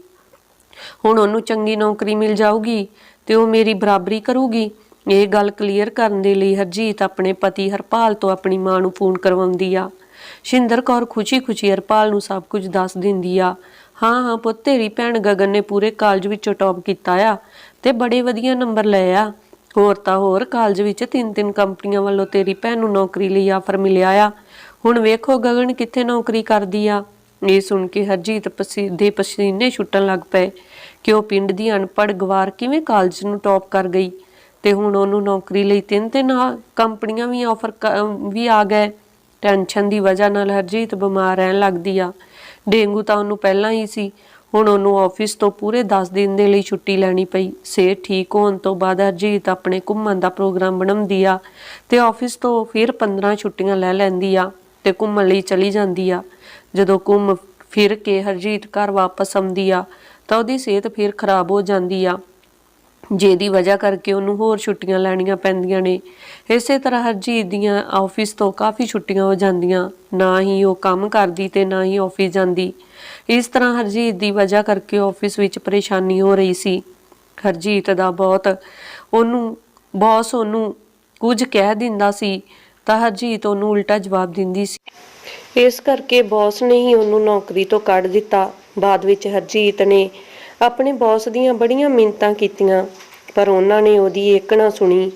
Speaker 1: ਹੁਣ ਉਹਨੂੰ ਚੰਗੀ ਨੌਕਰੀ ਮਿਲ ਜਾਊਗੀ ਤੇ ਉਹ ਮੇਰੀ ਬਰਾਬਰੀ ਕਰੂਗੀ। ਇਹ ਗੱਲ ਕਲੀਅਰ ਕਰਨ ਦੇ ਲਈ ਹਰਜੀਤ ਆਪਣੇ ਪਤੀ ਹਰਪਾਲ ਤੋਂ ਆਪਣੀ ਮਾਂ ਨੂੰ ਫੋਨ ਕਰਵਾਉਂਦੀ ਆ। ਸ਼ਿੰਦਰ ਕੌਰ ਖੁਸ਼ੀ-ਖੁਸ਼ੀ ਹਰਪਾਲ ਨੂੰ ਸਭ ਕੁਝ ਦੱਸ ਦਿੰਦੀ ਆ। ਹਾਂ ਹਾਂ ਪੁੱਤ, ਤੇਰੀ ਭੈਣ ਗਗਨ ਨੇ ਪੂਰੇ ਕਾਲਜ ਵਿੱਚੋਂ ਟੌਪ ਕੀਤਾ ਆ ਤੇ ਬੜੇ ਵਧੀਆ ਨੰਬਰ ਲਏ ਆ। ਹੋਰ ਤਾਂ ਹੋਰ, ਕਾਲਜ ਵਿੱਚ ਤਿੰਨ ਤਿੰਨ ਕੰਪਨੀਆਂ ਵੱਲੋਂ ਤੇਰੀ ਭੈਣ ਨੂੰ ਨੌਕਰੀ ਲਈ ਆਫਰ ਮਿਲਿਆ ਆ। ਹੁਣ ਵੇਖੋ ਗਗਨ ਕਿੱਥੇ ਨੌਕਰੀ ਕਰਦੀ ਆ। ਇਹ ਸੁਣ ਕੇ ਹਰਜੀਤ ਪਸੀ, ਦੇ ਪਸੀਨੇ ਛੁੱਟਣ ਲੱਗ ਪਏ। ਕਿ ਉਹ ਪਿੰਡ ਦੀ ਅਨਪੜ੍ਹ ਗਵਾਰ ਕਿਵੇਂ ਕਾਲਜ ਨੂੰ ਟੌਪ ਕਰ ਗਈ? ਤੇ ਹੁਣ ਉਹਨੂੰ ਨੌਕਰੀ ਲਈ ਤਿੰਨ ਤਿੰਨ ਕੰਪਨੀਆਂ ਵੀ ਆਫਰ ਵੀ ਆ ਗਏ। ਟੈਨਸ਼ਨ ਦੀ ਵਜ੍ਹਾ ਨਾਲ ਹਰਜੀਤ ਬਿਮਾਰ ਰਹਿਣ ਲੱਗਦੀ ਆ। ਡੇਂਗੂ ਤਾਂ ਉਹਨੂੰ ਪਹਿਲਾਂ ਹੀ ਸੀ। ਹੁਣ ਉਹਨੂੰ ਆਫਿਸ ਤੋਂ ਪੂਰੇ 10 ਦਿਨ ਦੇ ਲਈ ਛੁੱਟੀ ਲੈਣੀ ਪਈ। ਸਿਹਤ ਠੀਕ ਹੋਣ ਤੋਂ ਬਾਅਦ ਹਰਜੀਤ ਆਪਣੇ ਘੁੰਮਣ ਦਾ ਪ੍ਰੋਗਰਾਮ ਬਣਾਉਂਦੀ ਆ ਤੇ ਆਫਿਸ ਤੋਂ ਫਿਰ 15 ਛੁੱਟੀਆਂ ਲੈ ਲੈਂਦੀ ਆ ਤੇ ਘੁੰਮਣ ਲਈ ਚਲੀ ਜਾਂਦੀ ਆ। ਜਦੋਂ ਘੁੰਮ ਫਿਰ ਕੇ ਹਰਜੀਤ ਘਰ ਵਾਪਸ ਆਉਂਦੀ ਆ ਤਾਂ ਉਹਦੀ ਸਿਹਤ ਫਿਰ ਖਰਾਬ ਹੋ ਜਾਂਦੀ ਆ। ਜਿਹਦੀ ਵਜ੍ਹਾ ਕਰਕੇ ਉਹਨੂੰ ਹੋਰ ਛੁੱਟੀਆਂ ਲੈਣੀਆਂ ਪੈਂਦੀਆਂ ਨੇ। ਇਸੇ ਤਰ੍ਹਾਂ ਹਰਜੀਤ ਦੀਆਂ ਆਫਿਸ ਤੋਂ ਕਾਫੀ ਛੁੱਟੀਆਂ ਹੋ ਜਾਂਦੀਆਂ। ਨਾ ਹੀ ਉਹ ਕੰਮ ਕਰਦੀ ਤੇ ਨਾ ਹੀ ਆਫਿਸ ਜਾਂਦੀ। ਇਸ ਤਰ੍ਹਾਂ ਹਰਜੀਤ ਦੀ ਵਜ੍ਹਾ ਕਰਕੇ ਆਫਿਸ ਵਿੱਚ ਪਰੇਸ਼ਾਨੀ ਹੋ ਰਹੀ ਸੀ। ਹਰਜੀਤ ਦਾ ਬਹੁਤ ਉਹਨੂੰ, ਬੌਸ ਉਹਨੂੰ ਕੁਝ ਕਹਿ ਦਿੰਦਾ ਸੀ ਤਾਂ ਹਰਜੀਤ ਉਹਨੂੰ ਉਲਟਾ ਜਵਾਬ ਦਿੰਦੀ ਸੀ। ਇਸ ਕਰਕੇ ਬੌਸ ਨੇ ਹੀ ਉਹਨੂੰ ਨੌਕਰੀ ਤੋਂ ਕੱਢ ਦਿੱਤਾ। ਬਾਅਦ ਵਿੱਚ ਹਰਜੀਤ ਨੇ ਆਪਣੇ ਬੌਸ ਦੀਆਂ ਬੜੀਆਂ ਮਿੰਨਤਾਂ ਕੀਤੀਆਂ, ਪਰ ਉਹਨਾਂ ਨੇ ਉਹਦੀ ਇੱਕ ਨਾ ਸੁਣੀ।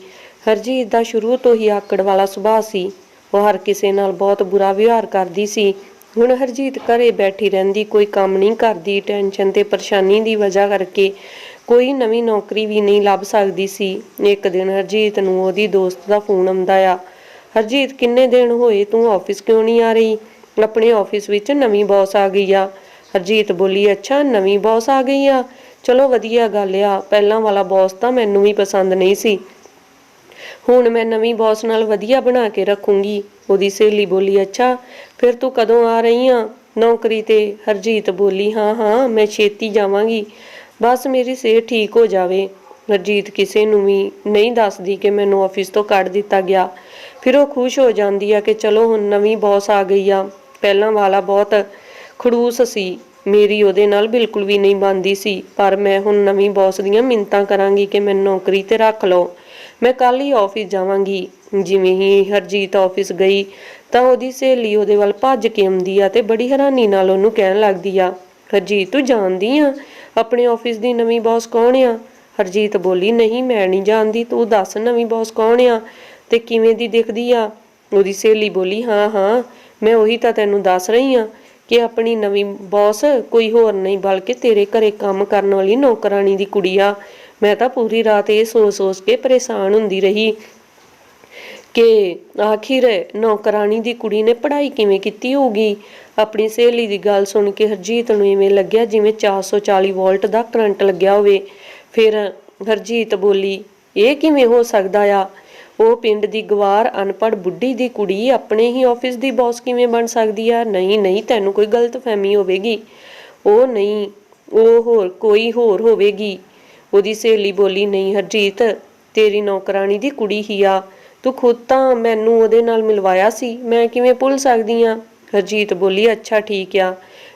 Speaker 1: ਹਰਜੀਤ ਦਾ ਸ਼ੁਰੂ ਤੋਂ ਹੀ ਆਕੜ ਵਾਲਾ ਸੁਭਾਅ ਸੀ। ਉਹ ਹਰ ਕਿਸੇ ਨਾਲ ਬਹੁਤ ਬੁਰਾ ਵਿਵਹਾਰ ਕਰਦੀ ਸੀ। ਹੁਣ ਹਰਜੀਤ ਘਰੇ ਬੈਠੀ ਰਹਿੰਦੀ, ਕੋਈ ਕੰਮ ਨਹੀਂ ਕਰਦੀ, ਟੈਨਸ਼ਨ ਤੇ ਪਰੇਸ਼ਾਨੀ ਦੀ ਵਜ੍ਹਾ ਕਰਕੇ ਕੋਈ ਨਵੀਂ ਨੌਕਰੀ ਵੀ ਨਹੀਂ ਲੱਭ ਸਕਦੀ ਸੀ। ਇੱਕ ਦਿਨ ਹਰਜੀਤ ਨੂੰ ਉਹਦੀ ਦੋਸਤ ਦਾ ਫੋਨ ਆਉਂਦਾ ਆ। ਹਰਜੀਤ, ਕਿੰਨੇ ਦਿਨ ਹੋਏ ਤੂੰ ਆਫਿਸ ਕਿਉਂ ਨਹੀਂ ਆ ਰਹੀ? ਆਪਣੇ ਆਫਿਸ ਵਿੱਚ ਨਵੀਂ ਬੌਸ ਆ ਗਈ ਆ। ਹਰਜੀਤ ਬੋਲੀ, ਅੱਛਾ, ਨਵੀਂ ਬੌਸ ਆ ਗਈ ਆ। ਚਲੋ ਵਧੀਆ ਗੱਲ ਆ, ਪਹਿਲਾਂ ਵਾਲਾ ਬੌਸ ਤਾਂ ਮੈਨੂੰ ਵੀ ਪਸੰਦ ਨਹੀਂ ਸੀ। ਹੁਣ ਮੈਂ ਨਵੀਂ ਬੌਸ ਨਾਲ ਵਧੀਆ ਬਣਾ ਕੇ ਰੱਖੂੰਗੀ। ਉਹਦੀ ਸਹੇਲੀ ਬੋਲੀ, ਅੱਛਾ, ਫਿਰ ਤੂੰ ਕਦੋਂ ਆ ਰਹੀ ਆ? ਨੌਕਰੀ ਤੇ ਹਰਜੀਤ ਬੋਲੀ, ਹਾਂ ਹਾਂ, ਮੈਂ ਛੇਤੀ ਜਾਵਾਂਗੀ। ਬਸ ਮੇਰੀ ਸਿਹਤ ਠੀਕ ਹੋ ਜਾਵੇ। ਹਰਜੀਤ ਕਿਸੇ ਨੂੰ ਵੀ ਨਹੀਂ ਦੱਸਦੀ ਕਿ ਮੈਨੂੰ ਆਫਿਸ ਤੋਂ ਕੱਢ ਦਿੱਤਾ ਗਿਆ। ਫਿਰ ਉਹ ਖੁਸ਼ ਹੋ ਜਾਂਦੀ ਆ ਕਿ ਚਲੋ ਹੁਣ ਨਵੀਂ ਬੌਸ ਆ ਗਈ ਆ। ਪਹਿਲਾਂ ਵਾਲਾ ਬਹੁਤ ਖੜੂਸ ਸੀ। ਮੇਰੀ ਉਹਦੇ ਨਾਲ ਬਿਲਕੁਲ ਵੀ ਨਹੀਂ ਬਣਦੀ ਸੀ, ਪਰ ਮੈਂ ਹੁਣ ਨਵੀਂ ਬੌਸ ਦੀਆਂ ਮਿੰਤਾਂ ਕਰਾਂਗੀ ਕਿ ਮੈਨੂੰ ਨੌਕਰੀ ਤੇ ਰੱਖ ਲਓ। ਮੈਂ ਕੱਲ ਹੀ ਆਫਿਸ ਜਾਵਾਂਗੀ। ਜਿਵੇਂ ਹੀ ਹਰਜੀਤ ਆਫਿਸ ਗਈ, ਤਾਂ ਉਹਦੀ ਸਹੇਲੀ ਉਹਦੇ ਵੱਲ ਭੱਜ ਕੇ ਆਉਂਦੀ ਆ ਤੇ ਬੜੀ ਹੈਰਾਨੀ ਨਾਲ ਉਹਨੂੰ ਕਹਿਣ ਲੱਗਦੀ ਆ, ਹਰਜੀਤ, ਤੂੰ ਜਾਣਦੀ ਆ ਆਪਣੇ ਆਫਿਸ ਦੀ ਨਵੀਂ ਬੌਸ ਕੌਣ ਆ? ਹਰਜੀਤ ਬੋਲੀ, ਨਹੀਂ, ਮੈਂ ਨਹੀਂ ਜਾਣਦੀ, ਤੂੰ ਦੱਸ ਨਵੀਂ ਬੌਸ ਕੌਣ ਆ ਤੇ ਕਿਵੇਂ ਦੀ ਦਿਖਦੀ ਆ? ਉਹਦੀ ਸਹੇਲੀ ਬੋਲੀ, ਹਾਂ ਹਾਂ, ਮੈਂ ਉਹੀ ਤਾਂ ਤੈਨੂੰ ਦੱਸ ਰਹੀ ਆ। ਕਿ ਆਪਣੀ ਨਵੀਂ ਬੌਸ ਕੋਈ ਹੋਰ ਨਹੀਂ, ਬਲਕਿ ਤੇਰੇ ਘਰੇ ਕੰਮ ਕਰਨ ਵਾਲੀ ਨੌਕਰਾਨੀ ਦੀ ਕੁੜੀ ਆ। ਮੈਂ ਤਾਂ ਪੂਰੀ ਰਾਤ ਇਹ ਸੋਚ-ਸੋਚ ਕੇ ਪਰੇਸ਼ਾਨ ਹੁੰਦੀ ਰਹੀ ਕਿ ਆਖਿਰ ਨੌਕਰਾਨੀ ਦੀ ਕੁੜੀ ਨੇ ਪੜ੍ਹਾਈ ਕਿਵੇਂ ਕੀਤੀ ਹੋਊਗੀ? ਆਪਣੀ ਸਹੇਲੀ ਦੀ ਗੱਲ ਸੁਣ ਕੇ ਹਰਜੀਤ ਨੂੰ ਇਵੇਂ ਲੱਗਿਆ ਜਿਵੇਂ 440 ਵੋਲਟ ਦਾ ਕਰੰਟ ਲੱਗਿਆ ਹੋਵੇ। ਫਿਰ ਹਰਜੀਤ ਬੋਲੀ, ਇਹ ਕਿਵੇਂ ਹੋ ਸਕਦਾ ਆ? ਉਹ ਪਿੰਡ ਦੀ ਗਵਾਰ ਅਨਪੜ੍ਹ ਬੁੱਢੀ ਦੀ ਕੁੜੀ ਆਪਣੇ ਹੀ ਆਫਿਸ ਦੀ ਬੌਸ ਕਿਵੇਂ ਬਣ ਸਕਦੀ ਆ? ਨਹੀਂ ਨਹੀਂ, ਤੈਨੂੰ ਕੋਈ ਗਲਤਫਹਿਮੀ ਹੋਵੇਗੀ। ਉਹ ਨਹੀਂ, ਉਹ ਹੋਰ ਕੋਈ ਹੋਰ ਹੋਵੇਗੀ। ਉਹਦੀ ਸਹੇਲੀ ਬੋਲੀ, ਨਹੀਂ ਹਰਜੀਤ, ਤੇਰੀ ਨੌਕਰਾਨੀ ਦੀ ਕੁੜੀ ਹੀ ਆ। ਤੂੰ ਖੁਦ ਤਾਂ ਮੈਨੂੰ ਉਹਦੇ ਨਾਲ ਮਿਲਵਾਇਆ ਸੀ। ਮੈਂ ਕਿਵੇਂ ਭੁੱਲ ਸਕਦੀ ਆ? ਹਰਜੀਤ ਬੋਲੀ, ਅੱਛਾ, ਠੀਕ ਆ।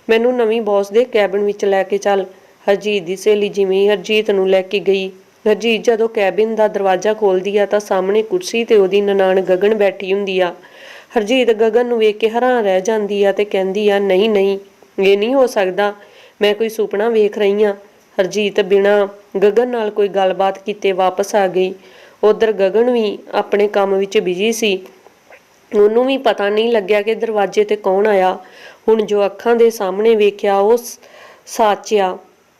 Speaker 1: ਮੈਨੂੰ ਨਵੀਂ ਬੌਸ ਦੇ ਕੈਬਨ ਵਿੱਚ ਲੈ ਕੇ ਚੱਲ। ਹਰਜੀਤ ਦੀ ਸਹੇਲੀ ਜਿਵੇਂ ਹਰਜੀਤ ਨੂੰ ਲੈ ਕੇ ਗਈ। ਹਰਜੀਤ ਜਦੋਂ ਕੈਬਿਨ ਦਾ ਦਰਵਾਜ਼ਾ ਖੋਲਦੀ ਆ ਤਾਂ ਸਾਹਮਣੇ ਕੁਰਸੀ ਤੇ ਉਹਦੀ ਨਨਾਣ ਗਗਨ ਬੈਠੀ ਹੁੰਦੀ ਆ। ਹਰਜੀਤ ਗਗਨ ਨੂੰ ਵੇਖ ਕੇ ਹੈਰਾਨ ਰਹਿ ਜਾਂਦੀ ਆ ਤੇ ਕਹਿੰਦੀ ਆ, ਨਹੀਂ ਨਹੀਂ, ਇਹ ਨਹੀਂ ਹੋ ਸਕਦਾ। ਮੈਂ ਕੋਈ ਸੁਪਨਾ ਵੇਖ ਰਹੀ ਆ। ਹਰਜੀਤ ਬਿਨਾ ਗਗਨ ਨਾਲ ਕੋਈ ਗੱਲਬਾਤ ਕੀਤੇ ਵਾਪਸ ਆ ਗਈ। ਉਧਰ ਗਗਨ ਵੀ ਆਪਣੇ ਕੰਮ ਵਿੱਚ ਬਿਜ਼ੀ ਸੀ। ਉਹਨੂੰ ਵੀ ਪਤਾ ਨਹੀਂ ਲੱਗਿਆ ਕਿ ਦਰਵਾਜ਼ੇ ਤੇ ਕੌਣ ਆਇਆ। ਹੁਣ ਜੋ ਅੱਖਾਂ ਦੇ ਸਾਹਮਣੇ ਵੇਖਿਆ, ਉਹ ਸਾਚਿਆ।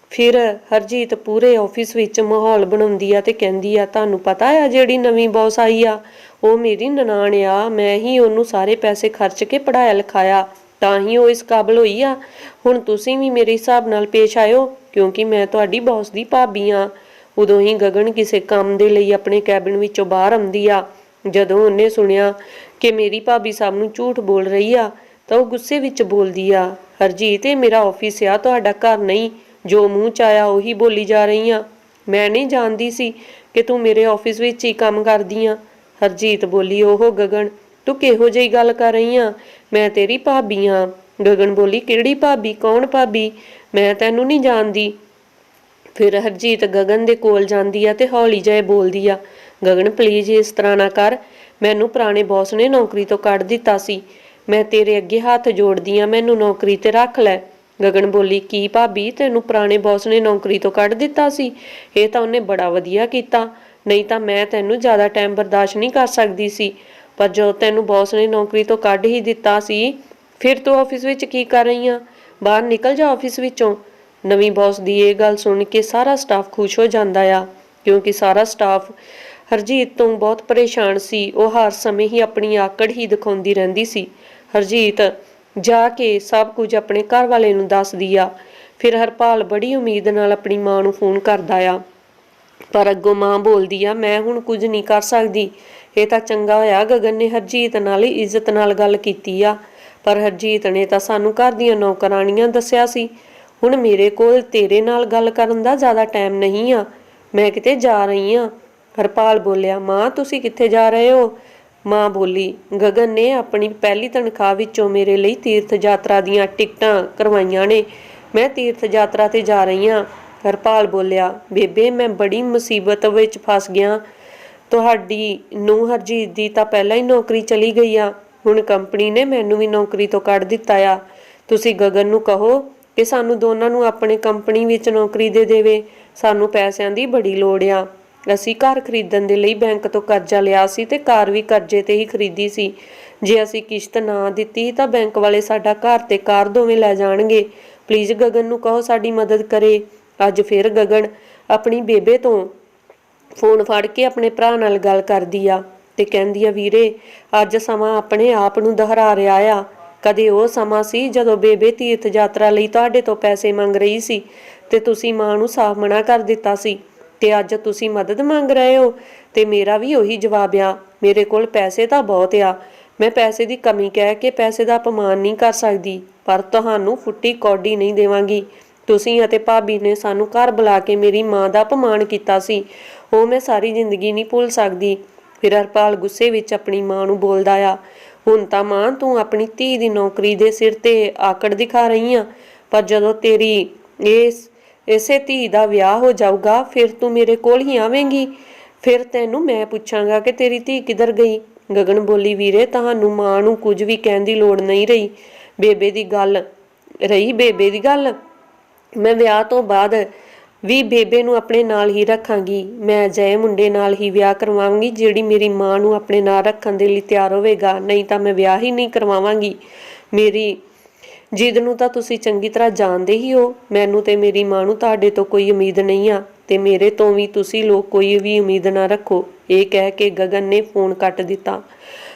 Speaker 1: ਫਿਰ ਹਰਜੀਤ ਪੂਰੇ ਆਫਿਸ ਵਿੱਚ ਮਾਹੌਲ ਬਣਾਉਂਦੀ ਆ ਤੇ ਕਹਿੰਦੀ ਆ, ਤੁਹਾਨੂੰ ਪਤਾ ਆ ਜਿਹੜੀ ਨਵੀਂ ਬੌਸ ਆਈ ਆ? ਉਹ ਮੇਰੀ ਨਨਾਣ ਆ। ਮੈਂ ਹੀ ਉਹਨੂੰ ਸਾਰੇ ਪੈਸੇ ਖਰਚ ਕੇ ਪੜਾਇਆ ਲਿਖਾਇਆ। ਤਾਂ ਹੀ ਉਹ ਇਸ ਕਾਬਲ ਹੋਈ ਆ। ਹੁਣ ਤੁਸੀਂ ਵੀ ਮੇਰੇ ਹਿਸਾਬ ਨਾਲ ਪੇਸ਼ ਆਇਓ, ਕਿਉਂਕਿ ਮੈਂ ਤੁਹਾਡੀ ਬੌਸ ਦੀ ਭਾਬੀ ਆ। ਉਦੋਂ ਹੀ ਗਗਨ ਕਿਸੇ ਕੰਮ ਦੇ ਲਈ ਆਪਣੇ ਕੈਬਿਨ ਵਿੱਚੋਂ ਬਾਹਰ ਆਉਂਦੀ ਆ। ਜਦੋਂ ਉਹਨੇ ਸੁਣਿਆ ਕਿ ਮੇਰੀ ਭਾਬੀ ਸਭ ਨੂੰ ਝੂਠ ਬੋਲ ਰਹੀ ਆ, ਤਾਂ ਉਹ ਗੁੱਸੇ ਵਿੱਚ ਬੋਲਦੀ ਆ, ਹਰਜੀਤ, ਇਹ ਮੇਰਾ ਆਫਿਸ ਆ, ਤੁਹਾਡਾ ਘਰ ਨਹੀਂ। ਜੋ ਮੂੰਹ ਚ ਆਇਆ ਉਹੀ ਬੋਲੀ ਜਾ ਰਹੀ ਆ। ਮੈਂ ਨਹੀਂ ਜਾਣਦੀ ਸੀ ਕਿ ਤੂੰ ਮੇਰੇ ਆਫਿਸ ਵਿੱਚ ਹੀ ਕੰਮ ਕਰਦੀ ਆ। ਹਰਜੀਤ ਬੋਲੀ ਉਹ ਗਗਨ, ਤੂੰ ਕਿਹੋ ਜਿਹੀ ਗੱਲ ਕਰ ਰਹੀ ਆ? ਮੈਂ ਤੇਰੀ ਭਾਬੀ ਆ। ਗਗਨ ਬੋਲੀ, ਕਿਹੜੀ ਭਾਬੀ? ਕੌਣ ਭਾਬੀ? ਮੈਂ ਤੈਨੂੰ ਨਹੀਂ ਜਾਣਦੀ। ਫਿਰ ਹਰਜੀਤ ਗਗਨ ਦੇ ਕੋਲ ਜਾਂਦੀ ਆ ਤੇ ਹੌਲੀ ਜਿਹੇ ਬੋਲਦੀ ਆ, ਗਗਨ ਪਲੀਜ਼ ਇਸ ਤਰ੍ਹਾਂ ਨਾ ਕਰ। ਮੈਨੂੰ ਪੁਰਾਣੇ ਬੌਸ ਨੇ ਨੌਕਰੀ ਤੋਂ ਕੱਢ ਦਿੱਤਾ ਸੀ। ਮੈਂ ਤੇਰੇ ਅੱਗੇ ਹੱਥ ਜੋੜਦੀ ਆ, ਮੈਨੂੰ ਨੌਕਰੀ ਤੇ ਰੱਖ ਲੈ। ਗਗਨ ਬੋਲੀ, ਕੀ ਭਾਬੀ, ਤੈਨੂੰ ਪੁਰਾਣੇ ਬੌਸ ਨੇ ਨੌਕਰੀ ਤੋਂ ਕੱਢ ਦਿੱਤਾ ਸੀ? ਇਹ ਤਾਂ ਉਹਨੇ ਬੜਾ ਵਧੀਆ ਕੀਤਾ। ਨਹੀਂ ਤਾਂ ਮੈਂ ਤੈਨੂੰ ਜ਼ਿਆਦਾ ਟਾਈਮ ਬਰਦਾਸ਼ਤ ਨਹੀਂ ਕਰ ਸਕਦੀ ਸੀ। ਪਰ ਜਦੋਂ ਤੈਨੂੰ ਬੌਸ ਨੇ ਨੌਕਰੀ ਤੋਂ ਕੱਢ ਹੀ ਦਿੱਤਾ ਸੀ, ਫਿਰ ਤੂੰ ਆਫਿਸ ਵਿੱਚ ਕੀ ਕਰ ਰਹੀ ਆ? ਬਾਹਰ ਨਿਕਲ ਜਾ ਆਫਿਸ ਵਿੱਚੋਂ। ਨਵੀਂ ਬੌਸ ਦੀ ਇਹ ਗੱਲ ਸੁਣ ਕੇ ਸਾਰਾ ਸਟਾਫ ਖੁਸ਼ ਹੋ ਜਾਂਦਾ ਆ, ਕਿਉਂਕਿ ਸਾਰਾ ਸਟਾਫ ਹਰਜੀਤ ਤੋਂ ਬਹੁਤ ਪਰੇਸ਼ਾਨ ਸੀ। ਉਹ ਹਰ ਸਮੇਂ ਹੀ ਆਪਣੀ ਆਕੜ ਹੀ ਦਿਖਾਉਂਦੀ ਰਹਿੰਦੀ ਸੀ। ਹਰਜੀਤ ਜਾ ਕੇ ਸਭ ਕੁਝ ਆਪਣੇ ਘਰ ਵਾਲੇ ਨੂੰ ਦੱਸਦੀ ਆ ਫਿਰ ਹਰਪਾਲ ਬੜੀ ਉਮੀਦ ਨਾਲ ਆਪਣੀ ਮਾਂ ਨੂੰ ਫੋਨ ਕਰਦਾ ਆ। ਪਰ ਅੱਗੋਂ ਮਾਂ ਬੋਲਦੀ ਆ, ਮੈਂ ਹੁਣ ਕੁਝ ਨਹੀਂ ਕਰ ਸਕਦੀ। ਇਹ ਤਾਂ ਚੰਗਾ ਹੋਇਆ, ਗਗਨ ਨੇ ਹਰਜੀਤ ਨਾਲ ਹੀ ਇੱਜ਼ਤ ਨਾਲ ਗੱਲ ਕੀਤੀ ਆ। ਪਰ ਹਰਜੀਤ ਨੇ ਤਾਂ ਸਾਨੂੰ ਘਰ ਦੀਆਂ ਨੌਕਰਾਣੀਆਂ ਦੱਸਿਆ ਸੀ। ਹੁਣ ਮੇਰੇ ਕੋਲ ਤੇਰੇ ਨਾਲ ਗੱਲ ਕਰਨ ਦਾ ਜ਼ਿਆਦਾ ਟਾਈਮ ਨਹੀਂ ਆ। ਮੈਂ ਕਿਤੇ ਜਾ ਰਹੀ ਆ। ਹਰਪਾਲ ਬੋਲਿਆ, ਮਾਂ, ਤੁਸੀਂ ਕਿੱਥੇ ਜਾ ਰਹੇ ਹੋ? ਮਾਂ ਬੋਲੀ, ਗਗਨ ਨੇ ਆਪਣੀ ਪਹਿਲੀ ਤਨਖਾਹ ਵਿੱਚੋਂ ਮੇਰੇ ਲਈ ਤੀਰਥ ਯਾਤਰਾ ਦੀਆਂ ਟਿਕਟਾਂ ਕਰਵਾਈਆਂ ਨੇ। ਮੈਂ ਤੀਰਥ ਯਾਤਰਾ ਤੇ ਜਾ ਰਹੀ ਹਾਂ। ਹਰਪਾਲ ਬੋਲਿਆ, ਬੇਬੇ, ਮੈਂ ਬੜੀ ਮੁਸੀਬਤ ਵਿੱਚ ਫਸ ਗਿਆ। ਤੁਹਾਡੀ ਨੂੰ ਹਰਜੀਤ ਦੀ ਤਾਂ ਪਹਿਲਾਂ ਹੀ ਨੌਕਰੀ ਚਲੀ ਗਈ ਆ। ਹੁਣ ਕੰਪਨੀ ਨੇ ਮੈਨੂੰ ਵੀ ਨੌਕਰੀ ਤੋਂ ਕੱਢ ਦਿੱਤਾ ਆ। ਤੁਸੀਂ ਗਗਨ ਨੂੰ ਕਹੋ ਕਿ ਸਾਨੂੰ ਦੋਨਾਂ ਨੂੰ ਆਪਣੇ ਕੰਪਨੀ ਵਿੱਚ ਨੌਕਰੀ ਦੇ ਦੇਵੇ। ਸਾਨੂੰ ਪੈਸਿਆਂ ਦੀ ਬੜੀ ਲੋੜ ਆ। ਅਸੀਂ ਘਰ ਖਰੀਦਣ ਦੇ ਲਈ ਬੈਂਕ ਤੋਂ ਕਰਜ਼ਾ ਲਿਆ ਸੀ ਤੇ ਕਾਰ ਵੀ ਕਰਜ਼ੇ ਤੇ ਹੀ ਖਰੀਦੀ ਸੀ। ਜੇ ਅਸੀਂ ਕਿਸ਼ਤ ਨਾ ਦਿੱਤੀ ਤਾਂ ਬੈਂਕ ਵਾਲੇ ਸਾਡਾ ਘਰ ਤੇ ਕਾਰ ਦੋਵੇਂ ਲੈ ਜਾਣਗੇ। ਪਲੀਜ਼ ਗਗਨ ਨੂੰ ਕਹੋ ਸਾਡੀ ਮਦਦ ਕਰੇ। ਅੱਜ ਫਿਰ ਗਗਨ ਆਪਣੀ ਬੇਬੇ ਤੋਂ ਫੋਨ ਫੜ ਕੇ ਆਪਣੇ ਭਰਾ ਨਾਲ ਗੱਲ ਕਰਦੀ ਆ ਤੇ ਕਹਿੰਦੀ ਆ, ਵੀਰੇ, ਅੱਜ ਸਮਾਂ ਆਪਣੇ ਆਪ ਨੂੰ ਦੁਹਰਾ ਰਿਹਾ ਆ। ਕਦੇ ਉਹ ਸਮਾਂ ਸੀ ਜਦੋਂ ਬੇਬੇ ਤੀਰਥ ਯਾਤਰਾ ਲਈ ਤੁਹਾਡੇ ਤੋਂ ਪੈਸੇ ਮੰਗ ਰਹੀ ਸੀ ਤੇ ਤੁਸੀਂ ਮਾਂ ਨੂੰ ਸਾਫ਼ ਮਨਾ ਕਰ ਦਿੱਤਾ ਸੀ। ਤੇ ਅੱਜ ਤੁਸੀਂ ਮਦਦ ਮੰਗ ਰਹੇ ਹੋ ਤੇ ਮੇਰਾ ਵੀ ਉਹੀ ਜਵਾਬ ਆ, ਮੇਰੇ ਕੋਲ ਪੈਸੇ ਤਾਂ ਬਹੁਤ ਆ। ਮੈਂ ਪੈਸੇ ਦੀ ਕਮੀ ਕਹਿ ਕੇ ਪੈਸੇ ਦਾ ਅਪਮਾਨ ਨਹੀਂ ਕਰ ਸਕਦੀ, ਪਰ ਤੁਹਾਨੂੰ ਫੁੱਟੀ ਕੌਡੀ ਨਹੀਂ ਦੇਵਾਂਗੀ। ਤੁਸੀਂ ਅਤੇ ਭਾਬੀ ਨੇ ਸਾਨੂੰ ਘਰ ਬੁਲਾ ਕੇ ਮੇਰੀ ਮਾਂ ਦਾ ਅਪਮਾਨ ਕੀਤਾ ਸੀ। ਉਹ ਮੈਂ ਸਾਰੀ ਜ਼ਿੰਦਗੀ ਨਹੀਂ ਭੁੱਲ ਸਕਦੀ। ਫਿਰ ਹਰਪਾਲ ਗੁੱਸੇ ਵਿੱਚ ਆਪਣੀ ਮਾਂ ਨੂੰ ਬੋਲਦਾ ਆ, ਹੁਣ ਤਾਂ ਮਾਂ, ਤੂੰ ਆਪਣੀ ਧੀ ਦੀ ਨੌਕਰੀ ਦੇ ਸਿਰ ਤੇ ਆਕੜ ਦਿਖਾ ਰਹੀ ਆ ਪਰ ਜਦੋਂ ਤੇਰੀ ਇਸ ਇਸੇ ਧੀ ਦਾ ਵਿਆਹ ਹੋ ਜਾਊਗਾ, ਫਿਰ ਤੂੰ ਮੇਰੇ ਕੋਲ ਹੀ ਆਵੇਂਗੀ। ਫਿਰ ਤੈਨੂੰ ਮੈਂ ਪੁੱਛਾਂਗਾ ਕਿ ਤੇਰੀ ਧੀ ਕਿੱਧਰ ਗਈ? ਗਗਨ ਬੋਲੀ, ਵੀਰੇ, ਤੁਹਾਨੂੰ ਮਾਂ ਨੂੰ ਕੁਝ ਵੀ ਕਹਿਣ ਦੀ ਲੋੜ ਨਹੀਂ ਰਹੀ। ਬੇਬੇ ਦੀ ਗੱਲ, ਰਹੀ ਬੇਬੇ ਦੀ ਗੱਲ? ਮੈਂ ਵਿਆਹ ਤੋਂ ਬਾਅਦ ਵੀ ਬੇਬੇ ਨੂੰ ਆਪਣੇ ਨਾਲ ਹੀ ਰੱਖਾਂਗੀ। ਮੈਂ ਜੈ ਮੁੰਡੇ ਨਾਲ ਹੀ ਵਿਆਹ ਕਰਵਾਵਾਂਗੀ, ਜਿਹੜੀ ਮੇਰੀ ਮਾਂ ਨੂੰ ਆਪਣੇ ਨਾਲ ਰੱਖਣ ਦੇ ਲਈ ਤਿਆਰ ਹੋਵੇਗਾ। ਨਹੀਂ ਤਾਂ ਮੈਂ ਵਿਆਹ ਹੀ ਨਹੀਂ ਕਰਵਾਵਾਂਗੀ। ਮੇਰੀ ਜਿੱਦ ਨੂੰ ਤਾਂ ਤੁਸੀਂ ਚੰਗੀ ਤਰ੍ਹਾਂ ਜਾਣਦੇ ਹੀ ਹੋ। ਮੈਨੂੰ ਤੇ ਮੇਰੀ ਮਾਂ ਨੂੰ ਤੁਹਾਡੇ ਤੋਂ ਕੋਈ ਉਮੀਦ ਨਹੀਂ ਆ। ਤੇ ਮੇਰੇ ਤੋਂ ਵੀ ਤੁਸੀਂ ਲੋਕ ਕੋਈ ਵੀ ਉਮੀਦ ਨਾ ਰੱਖੋ। ਇਹ ਕਹਿ ਕੇ ਗਗਨ ਨੇ ਫੋਨ ਕੱਟ ਦਿੱਤਾ।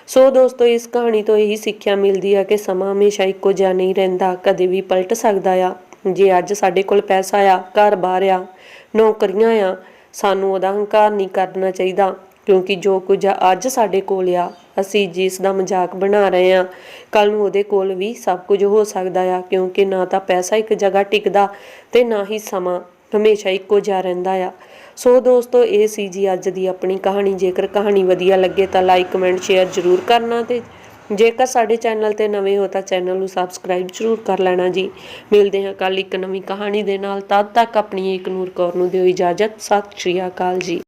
Speaker 1: ਸੋ ਦੋਸਤੋ, ਇਸ ਕਹਾਣੀ ਤੋਂ ਇਹੀ ਸਿੱਖਿਆ ਮਿਲਦੀ ਆ ਕਿ ਸਮਾਂ ਹਮੇਸ਼ਾ ਇੱਕੋ ਜਿਹਾ ਨਹੀਂ ਰਹਿੰਦਾ, ਕਦੇ ਵੀ ਪਲਟ ਸਕਦਾ ਆ। ਜੇ ਅੱਜ ਸਾਡੇ ਕੋਲ ਪੈਸਾ ਆ ਘਰ-ਬਾਰ ਆ, ਨੌਕਰੀਆਂ ਆ, ਸਾਨੂੰ ਉਹਦਾ ਹੰਕਾਰ ਨਹੀਂ ਕਰਨਾ ਚਾਹੀਦਾ। ਕਿਉਂਕਿ ਜੋ ਕੁਝ ਅੱਜ ਸਾਡੇ ਕੋਲ ਆ। ਅਸੀਂ ਜਿਸ ਦਾ ਮਜ਼ਾਕ ਬਣਾ ਰਹੇ ਹਾਂ ਕੱਲ ਨੂੰ ਉਹਦੇ ਕੋਲ ਵੀ ਸਭ ਕੁਝ ਹੋ ਸਕਦਾ ਆ, ਕਿਉਂਕਿ ਨਾ ਤਾਂ ਪੈਸਾ ਇੱਕ ਜਗ੍ਹਾ ਟਿਕਦਾ ਤੇ ਨਾ ਹੀ ਸਮਾਂ ਹਮੇਸ਼ਾ ਇੱਕੋ ਜਿਹਾ ਰਹਿੰਦਾ ਆ। ਸੋ ਦੋਸਤੋ, ਇਹ ਸੀ ਜੀ ਅੱਜ ਦੀ ਆਪਣੀ ਕਹਾਣੀ। ਜੇਕਰ ਕਹਾਣੀ ਵਧੀਆ ਲੱਗੇ ਤਾਂ ਲਾਈਕ ਕਮੈਂਟ ਸ਼ੇਅਰ ਜ਼ਰੂਰ ਕਰਨਾ ਤੇ ਜੇਕਰ ਸਾਡੇ ਚੈਨਲ ਤੇ ਨਵੇਂ ਹੋ ਤਾਂ ਚੈਨਲ ਨੂੰ ਸਬਸਕ੍ਰਾਈਬ ਜ਼ਰੂਰ ਕਰ ਲੈਣਾ ਜੀ। ਮਿਲਦੇ ਹਾਂ ਕੱਲ ਇੱਕ ਨਵੀਂ ਕਹਾਣੀ ਦੇ ਨਾਲ। ਤਦ ਤੱਕ ਆਪਣੀ ਏਕ ਕੌਰ ਨੂੰ ਦਿਓ ਇਜਾਜ਼ਤ। ਸਤਿ ਸ਼੍ਰੀ ਅਕਾਲ ਜੀ।